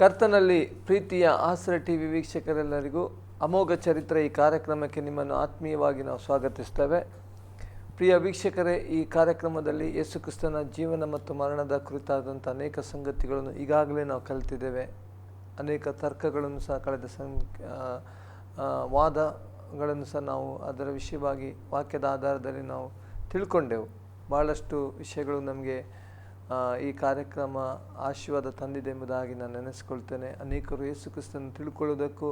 ಕರ್ತನಲ್ಲಿ ಪ್ರೀತಿಯ ಆಸರ ಟಿವಿ ವೀಕ್ಷಕರೆಲ್ಲರಿಗೂ ಅಮೋಘ ಚರಿತ್ರೆ ಈ ಕಾರ್ಯಕ್ರಮಕ್ಕೆ ನಿಮ್ಮನ್ನು ಆತ್ಮೀಯವಾಗಿ ನಾವು ಸ್ವಾಗತಿಸ್ತೇವೆ. ಪ್ರಿಯ ವೀಕ್ಷಕರೇ, ಈ ಕಾರ್ಯಕ್ರಮದಲ್ಲಿ ಯೇಸುಕ್ರಿಸ್ತನ ಜೀವನ ಮತ್ತು ಮರಣದ ಕುರಿತಾದಂಥ ಅನೇಕ ಸಂಗತಿಗಳನ್ನು ಈಗಾಗಲೇ ನಾವು ಕಲಿತಿದ್ದೇವೆ. ಅನೇಕ ತರ್ಕಗಳನ್ನು ಸಹ ಕಳೆದ ಸಂ ವಾದಗಳನ್ನು ಸಹ ನಾವು ಅದರ ವಿಷಯವಾಗಿ ವಾಕ್ಯದ ಆಧಾರದಲ್ಲಿ ನಾವು ತಿಳ್ಕೊಂಡೆವು. ಭಾಳಷ್ಟು ವಿಷಯಗಳು ನಮಗೆ ಈ ಕಾರ್ಯಕ್ರಮ ಆಶೀರ್ವಾದ ತಂದಿದೆ ಎಂಬುದಾಗಿ ನಾನು ನೆನೆಸ್ಕೊಳ್ತೇನೆ. ಅನೇಕರು ಯೇಸು ಕ್ರಿಸ್ತನ ತಿಳ್ಕೊಳ್ಳೋದಕ್ಕೂ,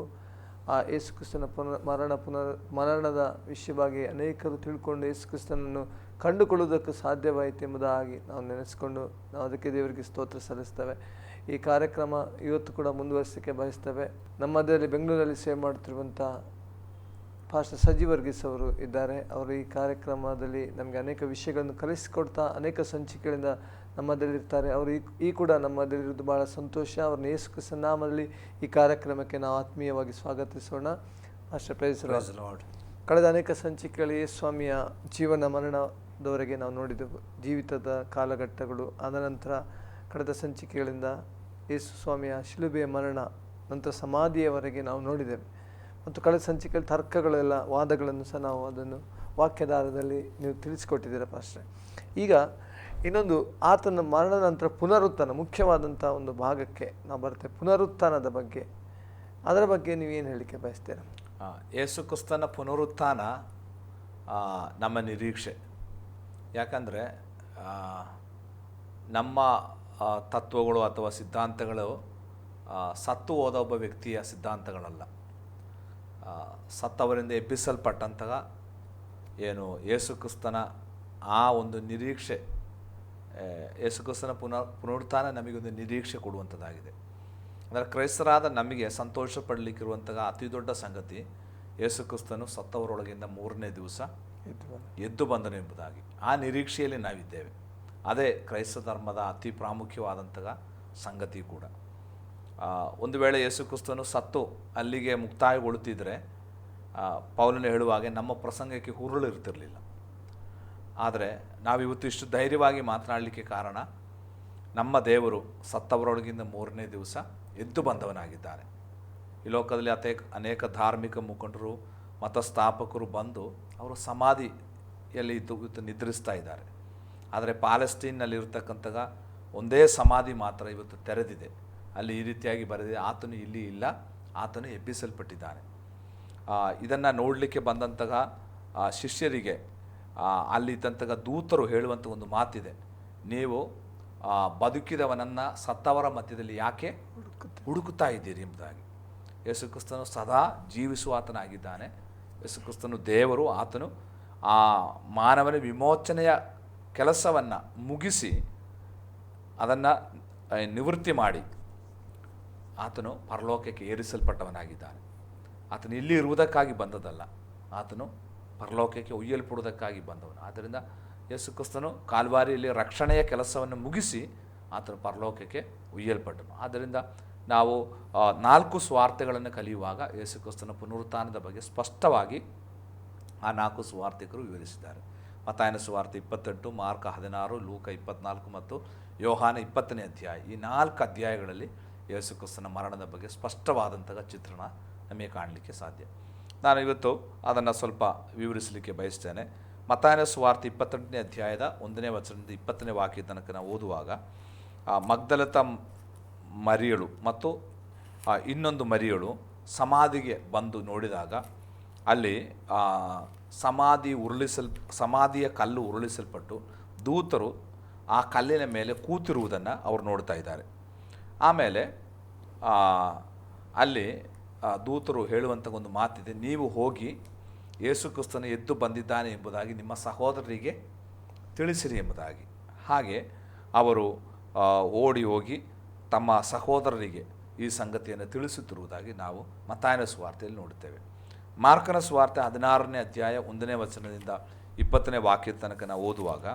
ಆ ಯೇಸು ಕ್ರಿಸ್ತನ ಪುನರ್, ಮರಣ ಪುನರ್, ಮರಣದ ವಿಷಯವಾಗಿ ಅನೇಕರು ತಿಳ್ಕೊಂಡು ಯೇಸು ಕ್ರಿಸ್ತನನ್ನು ಕಂಡುಕೊಳ್ಳುವುದಕ್ಕೂ ಸಾಧ್ಯವಾಯಿತು ಎಂಬುದಾಗಿ ನಾವು ನೆನೆಸ್ಕೊಂಡು ನಾವು ಅದಕ್ಕೆ ದೇವರಿಗೆ ಸ್ತೋತ್ರ ಸಲ್ಲಿಸ್ತೇವೆ. ಈ ಕಾರ್ಯಕ್ರಮ ಇವತ್ತು ಕೂಡ ಮುಂದುವರಿಸಲಿಕ್ಕೆ ಬಯಸ್ತೇವೆ. ನಮ್ಮದೇ ಮಧ್ಯದಲ್ಲಿ ಬೆಂಗಳೂರಲ್ಲಿ ಸೇವೆ ಮಾಡ್ತಿರುವಂಥ ಪಾಸ್ಟರ್ ಸಜಿ ವರ್ಗೀಸ್ ಅವರು ಇದ್ದಾರೆ. ಅವರು ಈ ಕಾರ್ಯಕ್ರಮದಲ್ಲಿ ನಮಗೆ ಅನೇಕ ವಿಷಯಗಳನ್ನು ಕಲಿಸಿಕೊಡ್ತಾ, ಅನೇಕ ಸಂಚಿಕೆಗಳಿಂದ ನಮ್ಮದಲ್ಲಿರ್ತಾರೆ ಅವರು ಈ ಈ ಕೂಡ ನಮ್ಮದಲ್ಲಿರೋದು ಭಾಳ ಸಂತೋಷ. ಅವ್ರನ್ನ ಯೇಸು ನಾಮದಲ್ಲಿ ಈ ಕಾರ್ಯಕ್ರಮಕ್ಕೆ ನಾವು ಆತ್ಮೀಯವಾಗಿ ಸ್ವಾಗತಿಸೋಣ. ಮಾಸ್ಟರ್ ಪ್ರೈಸ್ ಲಾರ್ಡ್ ಕಳೆದ ಅನೇಕ ಸಂಚಿಕೆಗಳಲ್ಲಿ ಯೇಸು ಸ್ವಾಮಿಯ ಜೀವನ ಮರಣದವರೆಗೆ ನಾವು ನೋಡಿದೆವು. ಜೀವಿತದ ಕಾಲಘಟ್ಟಗಳು ಅದನಂತರ ಕಳೆದ ಸಂಚಿಕೆಗಳಿಂದ ಯೇಸು ಸ್ವಾಮಿಯ ಶಿಲುಬೆಯ ಮರಣ ನಂತರ ಸಮಾಧಿಯವರೆಗೆ ನಾವು ನೋಡಿದ್ದೇವೆ ಮತ್ತು ಕಳೆದ ಸಂಚಿಕೆಯಲ್ಲಿ ತರ್ಕಗಳೆಲ್ಲ ವಾದಗಳನ್ನು ಸಹ ನಾವು ಅದನ್ನು ವಾಕ್ಯಧಾರದಲ್ಲಿ ನೀವು ತಿಳಿಸಿಕೊಟ್ಟಿದ್ದೀರ ಪಾಸ್ಟ್ರೆ ಈಗ ಇನ್ನೊಂದು ಆತನ ಮರಣ ನಂತರ ಪುನರುತ್ಥಾನ, ಮುಖ್ಯವಾದಂಥ ಒಂದು ಭಾಗಕ್ಕೆ ನಾವು ಬರ್ತೇವೆ. ಪುನರುತ್ಥಾನದ ಬಗ್ಗೆ. ಅದರ ಬಗ್ಗೆ ನೀವೇನು ಹೇಳಲಿಕ್ಕೆ ಬಯಸ್ತೀರ? ಯೇಸು ಕ್ರಿಸ್ತನ ಪುನರುತ್ಥಾನ ನಮ್ಮ ನಿರೀಕ್ಷೆ. ಯಾಕಂದರೆ ನಮ್ಮ ತತ್ವಗಳು ಅಥವಾ ಸಿದ್ಧಾಂತಗಳು ಸತ್ತು ಹೋದ ಒಬ್ಬ ವ್ಯಕ್ತಿಯ ಸಿದ್ಧಾಂತಗಳಲ್ಲ. ಸತ್ತವರಿಂದ ಎಬ್ಬಿಸಲ್ಪಟ್ಟಂತಹ ಏನು ಯೇಸು ಕ್ರಿಸ್ತನ ಆ ಒಂದು ನಿರೀಕ್ಷೆ ಆ, ಯೇಸು ಕ್ರಿಸ್ತನ ಪುನರ್ ಪುನರುತ್ಥಾನ ನಮಗೊಂದು ನಿರೀಕ್ಷೆ ಕೊಡುವಂಥದ್ದಾಗಿದೆ. ಅಂದರೆ ಕ್ರೈಸ್ತರಾದ ನಮಗೆ ಸಂತೋಷ ಪಡಲಿಕ್ಕಿರುವಂತಹ ಅತಿ ದೊಡ್ಡ ಸಂಗತಿ ಯೇಸು ಕ್ರಿಸ್ತನು ಸತ್ತವರೊಳಗಿಂದ ಮೂರನೇ ದಿವಸ ಎದ್ದು ಬಂದನು ಎಂಬುದಾಗಿ. ಆ ನಿರೀಕ್ಷೆಯಲ್ಲಿ ನಾವಿದ್ದೇವೆ. ಅದೇ ಕ್ರೈಸ್ತ ಧರ್ಮದ ಅತಿ ಪ್ರಾಮುಖ್ಯವಾದಂತಹ ಸಂಗತಿ ಕೂಡ. ಒಂದು ವೇಳೆ ಯೇಸು ಕ್ರಿಸ್ತನು ಸತ್ತು ಅಲ್ಲಿಗೆ ಮುಕ್ತಾಯಗೊಳ್ಳುತ್ತಿದ್ದರೆ ಪೌಲನು ಹೇಳುವ ಹಾಗೆ ನಮ್ಮ ಪ್ರಸಂಗಕ್ಕೆ ಹುರುಳು ಇರ್ತಿರಲಿಲ್ಲ ಆದರೆ ನಾವಿವತ್ತು ಇಷ್ಟು ಧೈರ್ಯವಾಗಿ ಮಾತನಾಡಲಿಕ್ಕೆ ಕಾರಣ ನಮ್ಮ ದೇವರು ಸತ್ತವರೊಳಗಿಂದ ಮೂರನೇ ದಿವಸ ಎದ್ದು ಬಂದವನಾಗಿದ್ದಾನೆ ಈ ಲೋಕದಲ್ಲಿ ಅತೇ ಅನೇಕ ಧಾರ್ಮಿಕ ಮುಖಂಡರು, ಮತಸ್ಥಾಪಕರು ಬಂದು ಅವರು ಸಮಾಧಿಯಲ್ಲಿ ಇದ್ದು ಇವತ್ತು ನಿದ್ರಿಸ್ತಾ ಇದ್ದಾರೆ. ಆದರೆ ಪ್ಯಾಲೆಸ್ಟೀನ್ನಲ್ಲಿರ್ತಕ್ಕಂಥ ಒಂದೇ ಸಮಾಧಿ ಮಾತ್ರ ಇವತ್ತು ತೆರೆದಿದೆ. ಅಲ್ಲಿ ಈ ರೀತಿಯಾಗಿ ಬರೆದಿದೆ, ಆತನು ಇಲ್ಲಿ ಇಲ್ಲ, ಆತನು ಎಬ್ಬಿಸಲ್ಪಟ್ಟಿದ್ದಾನೆ. ಇದನ್ನು ನೋಡಲಿಕ್ಕೆ ಬಂದಂತಹ ಶಿಷ್ಯರಿಗೆ ಆ, ತಂತಕ ದೂತರು ಹೇಳುವಂಥ ಒಂದು ಮಾತಿದೆ. ನೀವು ಬದುಕಿದವನನ್ನು ಸತ್ತವರ ಮಧ್ಯದಲ್ಲಿ ಯಾಕೆ ಹುಡುಕುತ್ತಾ ಇದ್ದೀರಿ ಎಂಬುದಾಗಿ. ಯೇಸುಕ್ರಿಸ್ತನು ಸದಾ ಜೀವಿಸುವ ಆತನಾಗಿದ್ದಾನೆ ಯೇಸುಕ್ರಿಸ್ತನು ದೇವರು ಆತನು ಆ ಮಾನವನ ವಿಮೋಚನೆಯ ಕೆಲಸವನ್ನು ಮುಗಿಸಿ ಅದನ್ನು ನಿವೃತ್ತಿ ಮಾಡಿ ಆತನು ಪರಲೋಕಕ್ಕೆ ಏರಿಸಲ್ಪಟ್ಟವನಾಗಿದ್ದಾನೆ. ಆತನು ಇಲ್ಲಿ ಇರುವುದಕ್ಕಾಗಿ ಬಂದದಲ್ಲ ಆತನು ಪರಲೋಕಕ್ಕೆ ಒಯ್ಯಲ್ಪಡುವುದಕ್ಕಾಗಿ ಬಂದವನು. ಆದ್ದರಿಂದ ಯೇಸು ಕ್ರಿಸ್ತನು ಕಾಲ್ವಾರಿಯಲ್ಲಿ ರಕ್ಷಣೆಯ ಕೆಲಸವನ್ನು ಮುಗಿಸಿ ಆತನು ಪರಲೋಕಕ್ಕೆ ಒಯ್ಯಲ್ಪಟ್ಟನು ಆದ್ದರಿಂದ ನಾವು ನಾಲ್ಕು ಸ್ವಾರ್ಥಗಳನ್ನು ಕಲಿಯುವಾಗ ಯೇಸು ಕ್ರಿಸ್ತನ ಪುನರುತ್ಥಾನದ ಬಗ್ಗೆ ಸ್ಪಷ್ಟವಾಗಿ ಆ ನಾಲ್ಕು ಸ್ವಾರ್ಥಿಕರು ವಿವರಿಸಿದ್ದಾರೆ. ಮತಾಯನ ಸುವಾರ್ತೆ ಇಪ್ಪತ್ತೆಂಟು, ಮಾರ್ಕ ಹದಿನಾರು, ಲೂಕ ಇಪ್ಪತ್ನಾಲ್ಕು ಮತ್ತು ಯೋಹಾನ ಇಪ್ಪತ್ತನೇ ಅಧ್ಯಾಯ. ಈ ನಾಲ್ಕು ಅಧ್ಯಾಯಗಳಲ್ಲಿ ಯೇಸು ಕ್ರಿಸ್ತನ ಮರಣದ ಬಗ್ಗೆ ಸ್ಪಷ್ಟವಾದಂತಹ ಚಿತ್ರಣ ನಮಗೆ ಕಾಣಲಿಕ್ಕೆ ಸಾಧ್ಯ. ನಾನು ಇವತ್ತು ಅದನ್ನು ಸ್ವಲ್ಪ ವಿವರಿಸಲಿಕ್ಕೆ ಬಯಸ್ತೇನೆ. ಮತಾಯನ ಸ್ವಾರ್ಥ ಇಪ್ಪತ್ತೆಂಟನೇ ಅಧ್ಯಾಯದ ಒಂದನೇ ವಚನದಿಂದ ಇಪ್ಪತ್ತನೇ ವಾಕ್ಯ ತನಕ ನಾವು ಓದುವಾಗ, ಆ, ಮಗ್ದಲತ ಮರಿಯಳು ಮತ್ತು ಇನ್ನೊಂದು ಮರಿಯಳು ಸಮಾಧಿಗೆ ಬಂದು ನೋಡಿದಾಗ ಅಲ್ಲಿ ಸಮಾಧಿ ಉರುಳಿಸಲ್, ಸಮಾಧಿಯ ಕಲ್ಲು ಉರುಳಿಸಲ್ಪಟ್ಟು ದೂತರು ಆ ಕಲ್ಲಿನ ಮೇಲೆ ಕೂತಿರುವುದನ್ನು ಅವರು ನೋಡ್ತಾ ಇದ್ದಾರೆ. ಆಮೇಲೆ ಅಲ್ಲಿ ದೂತರು ಹೇಳುವಂಥ ಒಂದು ಮಾತಿದೆ. ನೀವು ಹೋಗಿ ಯೇಸು ಕ್ರಿಸ್ತನು ಎದ್ದು ಬಂದಿದ್ದಾನೆ ಎಂಬುದಾಗಿ ನಿಮ್ಮ ಸಹೋದರರಿಗೆ ತಿಳಿಸಿರಿ ಎಂಬುದಾಗಿ. ಹಾಗೆ ಅವರು ಓಡಿ ಹೋಗಿ ತಮ್ಮ ಸಹೋದರರಿಗೆ ಈ ಸಂಗತಿಯನ್ನು ತಿಳಿಸುತ್ತಿರುವುದಾಗಿ ನಾವು ಮತಾಯನ ಸ್ವಾರ್ಥೆಯಲ್ಲಿ ನೋಡುತ್ತೇವೆ. ಮಾರ್ಕನ ಸುವಾರ್ತೆ ಹದಿನಾರನೇ ಅಧ್ಯಾಯ ಒಂದನೇ ವಚನದಿಂದ ಇಪ್ಪತ್ತನೇ ವಾಕ್ಯದ ತನಕ ನಾವು ಓದುವಾಗ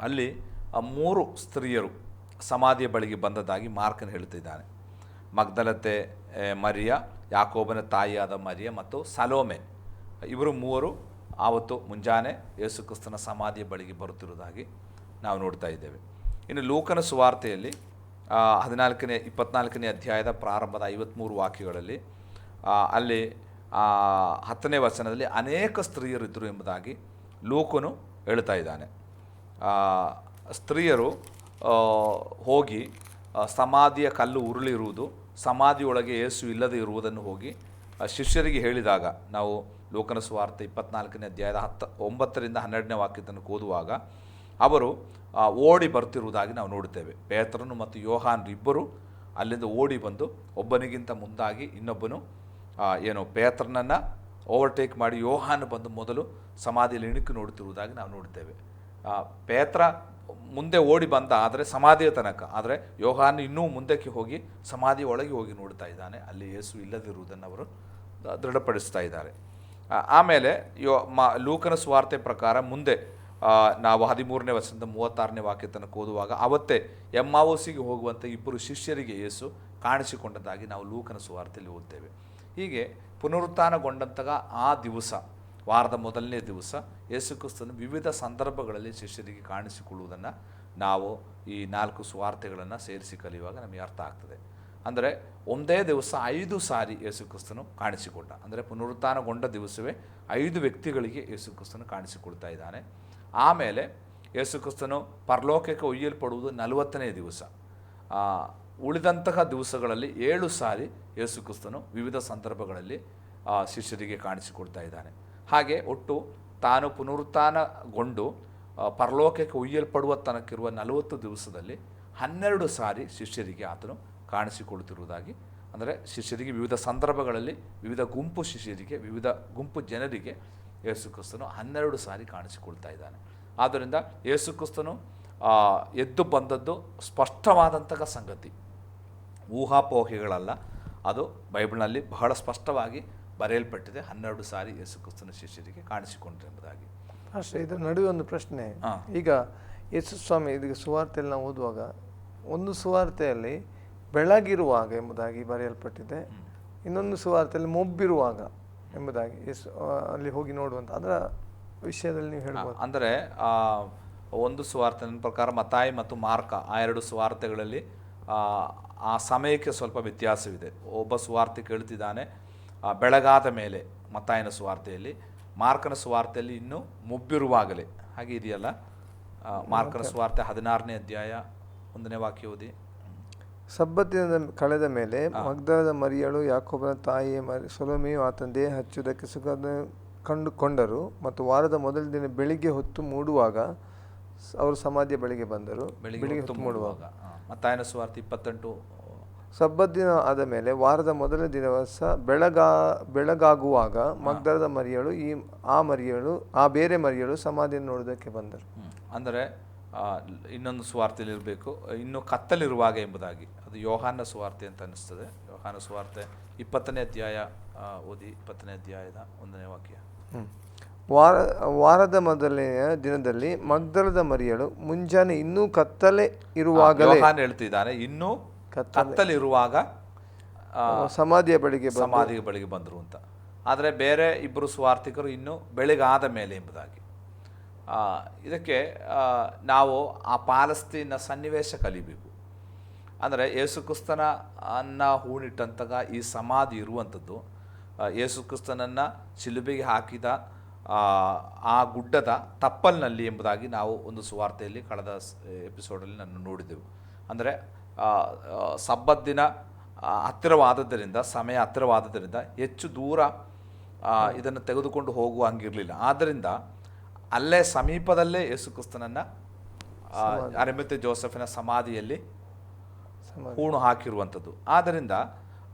ಅಲ್ಲಿ ಮೂರು ಸ್ತ್ರೀಯರು ಸಮಾಧಿಯ ಬಳಿಗೆ ಬಂದದಾಗಿ ಮಾರ್ಕನ್ ಹೇಳ್ತಿದ್ದಾನೆ ಮಗ್ದಲತೆ ಮರಿಯ, ಯಾಕೋಬನ ತಾಯಿಯಾದ ಮರಿಯ ಮತ್ತು ಸಲೋಮೆ. ಇವರು ಮೂವರು ಆವತ್ತು ಮುಂಜಾನೆ ಯೇಸುಕ್ರಿಸ್ತನ ಸಮಾಧಿಯ ಬಳಿಗೆ ಬರುತ್ತಿರುವುದಾಗಿ ನಾವು ನೋಡ್ತಾ ಇದ್ದೇವೆ. ಇನ್ನು ಲೋಕನ ಸುವಾರ್ತೆಯಲ್ಲಿ ಹದಿನಾಲ್ಕನೇ, ಇಪ್ಪತ್ನಾಲ್ಕನೇ ಅಧ್ಯಾಯದ ಪ್ರಾರಂಭದ ಐವತ್ತ್ಮೂರು ವಾಕ್ಯಗಳಲ್ಲಿ ಅಲ್ಲಿ ಹತ್ತನೇ ವಚನದಲ್ಲಿ ಅನೇಕ ಸ್ತ್ರೀಯರಿದ್ದರು ಎಂಬುದಾಗಿ ಲೋಕನು ಹೇಳ್ತಾ ಇದ್ದಾನೆ. ಸ್ತ್ರೀಯರು ಹೋಗಿ ಸಮಾಧಿಯ ಕಲ್ಲು ಉರುಳಿರುವುದು ಸಮಾಧಿಯೊಳಗೆ ಯೇಸು ಇಲ್ಲದೆ ಇರುವುದನ್ನು ಹೋಗಿ ಶಿಷ್ಯರಿಗೆ ಹೇಳಿದಾಗ ನಾವು ಲೋಕನ ಸ್ವಾರ್ಥ ಇಪ್ಪತ್ನಾಲ್ಕನೇ ಅಧ್ಯಾಯದ ಹತ್ತು ಒಂಬತ್ತರಿಂದ ಹನ್ನೆರಡನೇ ವಾಕ್ಯದನ್ನು ಓದುವಾಗ ಅವರು ಓಡಿ ಬರ್ತಿರುವುದಾಗಿ ನಾವು ನೋಡುತ್ತೇವೆ. ಪೇತ್ರನು ಮತ್ತು ಯೋಹಾನ್ ಇಬ್ಬರು ಅಲ್ಲಿಂದ ಓಡಿ ಬಂದು ಒಬ್ಬನಿಗಿಂತ ಮುಂದಾಗಿ ಇನ್ನೊಬ್ಬನು ಏನು ಪೇತ್ರನನ್ನು ಓವರ್ಟೇಕ್ ಮಾಡಿ ಯೋಹಾನ್ ಬಂದು ಮೊದಲು ಸಮಾಧಿಯಲ್ಲಿ ಇಣುಕಿ ನೋಡುತ್ತಿರುವುದಾಗಿ ನಾವು ನೋಡುತ್ತೇವೆ. ಆ, ಪೇತ್ರ ಮುಂದೆ ಓಡಿ ಬಂದ ಆದರೆ ಸಮಾಧಿಯ ತನಕ. ಆದರೆ ಯೋಹಾನ್ ಇನ್ನೂ ಮುಂದಕ್ಕೆ ಹೋಗಿ ಸಮಾಧಿ ಒಳಗೆ ಹೋಗಿ ನೋಡ್ತಾ ಇದ್ದಾನೆ. ಅಲ್ಲಿ ಯೇಸು ಇಲ್ಲದಿರುವುದನ್ನು ಅವರು ದೃಢಪಡಿಸ್ತಾ ಇದ್ದಾರೆ. ಆಮೇಲೆ ಯೋ, ಮ, ಲೂಕನ ಸ್ವಾರ್ಥೆ ಪ್ರಕಾರ ಮುಂದೆ ನಾವು ಹದಿಮೂರನೇ ವರ್ಷದಿಂದ ಮೂವತ್ತಾರನೇ ವಾಕ್ಯ ತನಕ ಓದುವಾಗ, ಅವತ್ತೇ ಎಮ್ಮಾವೋಸಿಗೆ ಹೋಗುವಂಥ ಇಬ್ಬರು ಶಿಷ್ಯರಿಗೆ ಯೇಸು ಕಾಣಿಸಿಕೊಂಡದಾಗಿ ನಾವು ಲೂಕನ ಸುವಾರ್ತೆಯಲ್ಲಿ ಓದ್ತೇವೆ. ಹೀಗೆ ಪುನರುತ್ಥಾನಗೊಂಡಂತಹ ಆ ದಿವಸ ವಾರದ ಮೊದಲನೇ ದಿವಸ ಯೇಸುಕ್ರಿಸ್ತನು ವಿವಿಧ ಸಂದರ್ಭಗಳಲ್ಲಿ ಶಿಷ್ಯರಿಗೆ ಕಾಣಿಸಿಕೊಳ್ಳುವುದನ್ನು ನಾವು ಈ ನಾಲ್ಕು ಸುವಾರ್ತೆಗಳನ್ನು ಸೇರಿಸಿ ಕಲಿಯುವಾಗ ನಮಗೆ ಅರ್ಥ ಆಗ್ತದೆ. ಅಂದರೆ ಒಂದೇ ದಿವಸ ಐದು ಸಾರಿ ಯೇಸುಕ್ರಿಸ್ತನು ಕಾಣಿಸಿಕೊಂಡ. ಅಂದರೆ ಪುನರುತ್ಥಾನಗೊಂಡ ದಿವಸವೇ ಐದು ವ್ಯಕ್ತಿಗಳಿಗೆ ಯೇಸುಕ್ರಿಸ್ತನು ಕಾಣಿಸಿಕೊಳ್ತಾ ಇದ್ದಾನೆ. ಆಮೇಲೆ ಯೇಸುಕ್ರಿಸ್ತನು ಪರಲೋಕಕ್ಕೆ ಒಯ್ಯಲ್ಪಡುವುದು ನಲವತ್ತನೇ ದಿವಸ. ಉಳಿದಂತಹ ದಿವಸಗಳಲ್ಲಿ ಏಳು ಸಾರಿ ಯೇಸುಕ್ರಿಸ್ತನು ವಿವಿಧ ಸಂದರ್ಭಗಳಲ್ಲಿ ಶಿಷ್ಯರಿಗೆ ಕಾಣಿಸಿಕೊಡ್ತಾ ಇದ್ದಾನೆ. ಹಾಗೆ ಒಟ್ಟು ತಾನು ಪುನರುತ್ಥಾನಗೊಂಡು ಪರಲೋಕಕ್ಕೆ ಒಯ್ಯಲ್ಪಡುವ ತನಕಿರುವ ನಲವತ್ತು ದಿವಸದಲ್ಲಿ ಹನ್ನೆರಡು ಸಾರಿ ಶಿಷ್ಯರಿಗೆ ಆತನು ಕಾಣಿಸಿಕೊಳ್ಳುತ್ತಿರುವುದಾಗಿ. ಅಂದರೆ ಶಿಷ್ಯರಿಗೆ ವಿವಿಧ ಸಂದರ್ಭಗಳಲ್ಲಿ ವಿವಿಧ ಗುಂಪು ಶಿಷ್ಯರಿಗೆ, ವಿವಿಧ ಗುಂಪು ಜನರಿಗೆ ಯೇಸುಕ್ರಿಸ್ತನು ಹನ್ನೆರಡು ಸಾರಿ ಕಾಣಿಸಿಕೊಳ್ತಾ ಇದ್ದಾನೆ. ಆದ್ದರಿಂದ ಯೇಸುಕ್ರಿಸ್ತನು ಎದ್ದು ಬಂದದ್ದು ಸ್ಪಷ್ಟವಾದಂತಹ ಸಂಗತಿ. ಊಹಾಪೋಹೆಗಳಲ್ಲ. ಅದು ಬೈಬಲ್ನಲ್ಲಿ ಬಹಳ ಸ್ಪಷ್ಟವಾಗಿ ಬರೆಯಲ್ಪಟ್ಟಿದೆ ಹನ್ನೆರಡು ಸಾರಿ ಯೇಸು ಕ್ರಿಸ್ತನ ಶಿಷ್ಯರಿಗೆ ಕಾಣಿಸಿಕೊಂಡ್ರೆಂಬುದಾಗಿ. ಅಷ್ಟೇ ಇದರ ನಡುವೆ ಒಂದು ಪ್ರಶ್ನೆ. ಈಗ ಯೇಸು ಸ್ವಾಮಿ ಇದೀಗ ಸುವಾರ್ತೆಯಲ್ಲಿ ನಾವು ಓದುವಾಗ ಒಂದು ಸುವಾರ್ತೆಯಲ್ಲಿ ಬೆಳಗಿರುವಾಗ ಎಂಬುದಾಗಿ ಬರೆಯಲ್ಪಟ್ಟಿದೆ ಇನ್ನೊಂದು ಸುವಾರ್ತೆಯಲ್ಲಿ ಮೊಬ್ಬಿರುವಾಗ ಎಂಬುದಾಗಿ ಯೇಸು ಅಲ್ಲಿ ಹೋಗಿ ನೋಡುವಂಥ ಅದರ ವಿಷಯದಲ್ಲಿ ನೀವು ಹೇಳ್ಬೋದು. ಅಂದರೆ ಆ, ಒಂದು ಸುವಾರ್ತೆ ನನ್ನ ಪ್ರಕಾರ ಮತಾಯಿ ಮತ್ತು ಮಾರ್ಕ ಆ ಎರಡು ಸುವಾರ್ತೆಗಳಲ್ಲಿ ಆ, ಸಮಯಕ್ಕೆ ಸ್ವಲ್ಪ ವ್ಯತ್ಯಾಸವಿದೆ. ಒಬ್ಬ ಸುವಾರ್ತೆ ಕೇಳ್ತಿದ್ದಾನೆ ಬೆಳಗಾದ ಮೇಲೆ ಮತ್ತಾಯನ ಸುವಾರ್ತೆಯಲ್ಲಿ ಮಾರ್ಕನ ಸುವಾರ್ತೆಯಲ್ಲಿ ಇನ್ನೂ ಮುಬ್ಬಿರುವಾಗಲೇ. ಹಾಗೆ ಇದೆಯಲ್ಲ? ಮಾರ್ಕನ ಸುವಾರ್ತೆ ಹದಿನಾರನೇ ಅಧ್ಯಾಯ ಒಂದನೇ ವಾಕ್ಯ ಓದಿ. ಸಬ್ಬತ್ತಿನ ಕಳೆದ ಮೇಲೆ ಮಗ್ದಲದ ಮರಿಯಳು ಯಾಕೋಬನ ತಾಯಿಯ ಮರಿ ಸೊಲೋಮಿಯು ಆತನ ದೇಹ ಹಚ್ಚುವುದಕ್ಕೆ ಸುಖ ಕಂಡುಕೊಂಡರು ಮತ್ತು ವಾರದ ಮೊದಲ ದಿನ ಬೆಳಿಗ್ಗೆ ಹೊತ್ತು ಮೂಡುವಾಗ ಅವರು ಸಮಾಧಿಯ ಬಳಿಗೆ ಬಂದರು. ಬೆಳಿಗ್ಗೆ ಹೊತ್ತು ಮೂಡುವಾಗ. ಮತ್ತಾಯನ ಸುವಾರ್ತೆ ಇಪ್ಪತ್ತೆಂಟು ಸಬ್ಬತ್ತಿನ ಆದ ಮೇಲೆ ವಾರದ ಮೊದಲ ದಿವಸ ಬೆಳಗಾ ಬೆಳಗಾಗುವಾಗ ಮಗ್ದಲದ ಮರಿಯಳು ಈ ಆ ಮರಿಯಳು ಆ ಬೇರೆ ಮರಿಯಳು ಸಮಾಧಿಯನ್ನು ನೋಡೋದಕ್ಕೆ ಬಂದರು. ಅಂದರೆ ಇನ್ನೊಂದು ಸುವಾರ್ತೆಯಲ್ಲಿರಬೇಕು ಇನ್ನು ಕತ್ತಲಿರುವಾಗ ಎಂಬುದಾಗಿ. ಅದು ಯೋಹಾನ ಸುವಾರ್ತೆ ಅಂತ ಅನಿಸ್ತದೆ ಯೋಹಾನ ಸುವಾರ್ತೆ ಇಪ್ಪತ್ತನೇ ಅಧ್ಯಾಯ ಓದಿ ಇಪ್ಪತ್ತನೇ ಅಧ್ಯಾಯದ ಒಂದನೇ ವಾಕ್ಯ. ವಾರ ವಾರದ ಮೊದಲನೆಯ ದಿನದಲ್ಲಿ ಮಗ್ದಲದ ಮರಿಯಳು ಮುಂಜಾನೆ ಇನ್ನೂ ಕತ್ತಲೆ ಇರುವಾಗಲೇ ಹೇಳ್ತಿದ್ದಾನೆ ಇನ್ನೂ ಕತ್ತಲಿರುವಾಗ ಸಮಾಧಿಯ ಬಳಿಗೆ ಸಮಾಧಿಯ ಬಳಿಗೆ ಬಂದರು ಅಂತ. ಆದರೆ ಬೇರೆ ಇಬ್ಬರು ಸ್ವಾರ್ಥಿಕರು ಇನ್ನೂ ಬೆಳಗಾದ ಮೇಲೆ ಎಂಬುದಾಗಿ. ಇದಕ್ಕೆ ನಾವು ಆ ಪಾಲಸ್ತೀನ ಸನ್ನಿವೇಶ ಕಲಿಬೇಕು. ಅಂದರೆ ಯೇಸುಕ್ರಿಸ್ತನ ಅನ್ನ ಹೂಣಿಟ್ಟಂತಹ ಈ ಸಮಾಧಿ ಇರುವಂಥದ್ದು ಯೇಸುಕ್ರಿಸ್ತನನ್ನು ಯೇಸು ಕ್ರಿಸ್ತನನ್ನು ಶಿಲುಬೆಗೆ ಹಾಕಿದ ಆ, ಗುಡ್ಡದ ತಪ್ಪಲ್ನಲ್ಲಿ ಎಂಬುದಾಗಿ ನಾವು ಒಂದು ಸುವಾರ್ತೆಯಲ್ಲಿ ಕಳೆದ ಎಪಿಸೋಡಲ್ಲಿ ನಾನು ನೋಡಿದೆವು. ಅಂದರೆ ಸಬ್ಬತ್ ದಿನ ಆ, ಹತ್ತಿರವಾದದ್ದರಿಂದ ಸಮಯ ಹತ್ತಿರವಾದದ್ದರಿಂದ ಹೆಚ್ಚು ದೂರ ಇದನ್ನು ತೆಗೆದುಕೊಂಡು ಹೋಗುವ ಹಂಗಿರಲಿಲ್ಲ. ಆದ್ದರಿಂದ ಅಲ್ಲೇ ಸಮೀಪದಲ್ಲೇ ಯೇಸು ಕ್ರಿಸ್ತನನ್ನು ಅರಿಮತೆ ಜೋಸೆಫಿನ ಸಮಾಧಿಯಲ್ಲಿ ಹೂಣು ಹಾಕಿರುವಂಥದ್ದು. ಆದ್ದರಿಂದ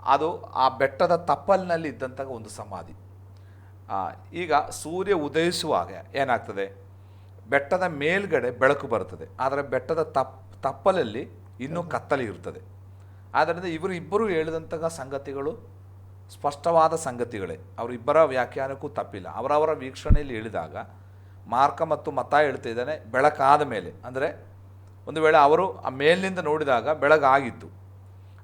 ಅದು ಆ ಬೆಟ್ಟದ ತಪ್ಪಲಿನಲ್ಲಿ ಇದ್ದಂತಹ ಒಂದು ಸಮಾಧಿ. ಈಗ ಸೂರ್ಯ ಉದಯಿಸುವಾಗ ಏನಾಗ್ತದೆ? ಬೆಟ್ಟದ ಮೇಲ್ಗಡೆ ಬೆಳಕು ಬರುತ್ತದೆ. ಆದರೆ ಬೆಟ್ಟದ ತಪ್ ತಪ್ಪಲಲ್ಲಿ ಇನ್ನೂ ಕತ್ತಲೆ ಇರ್ತದೆ. ಆದ್ದರಿಂದ ಇವರು ಇಬ್ಬರು ಹೇಳಿದಂತಹ ಸಂಗತಿಗಳು ಸ್ಪಷ್ಟವಾದ ಸಂಗತಿಗಳೇ. ಅವರಿಬ್ಬರ ವ್ಯಾಖ್ಯಾನಕ್ಕೂ ತಪ್ಪಿಲ್ಲ. ಅವರವರ ವೀಕ್ಷಣೆಯಲ್ಲಿ ಹೇಳಿದಾಗ ಮಾರ್ಕ ಮತ್ತು ಮತ ಹೇಳ್ತಾ ಇದ್ದಾನೆ ಬೆಳಕಾದ ಮೇಲೆ. ಅಂದರೆ ಒಂದು ವೇಳೆ ಅವರು ಆ ಮೇಲಿನಿಂದ ನೋಡಿದಾಗ ಬೆಳಗಾಗಿತ್ತು.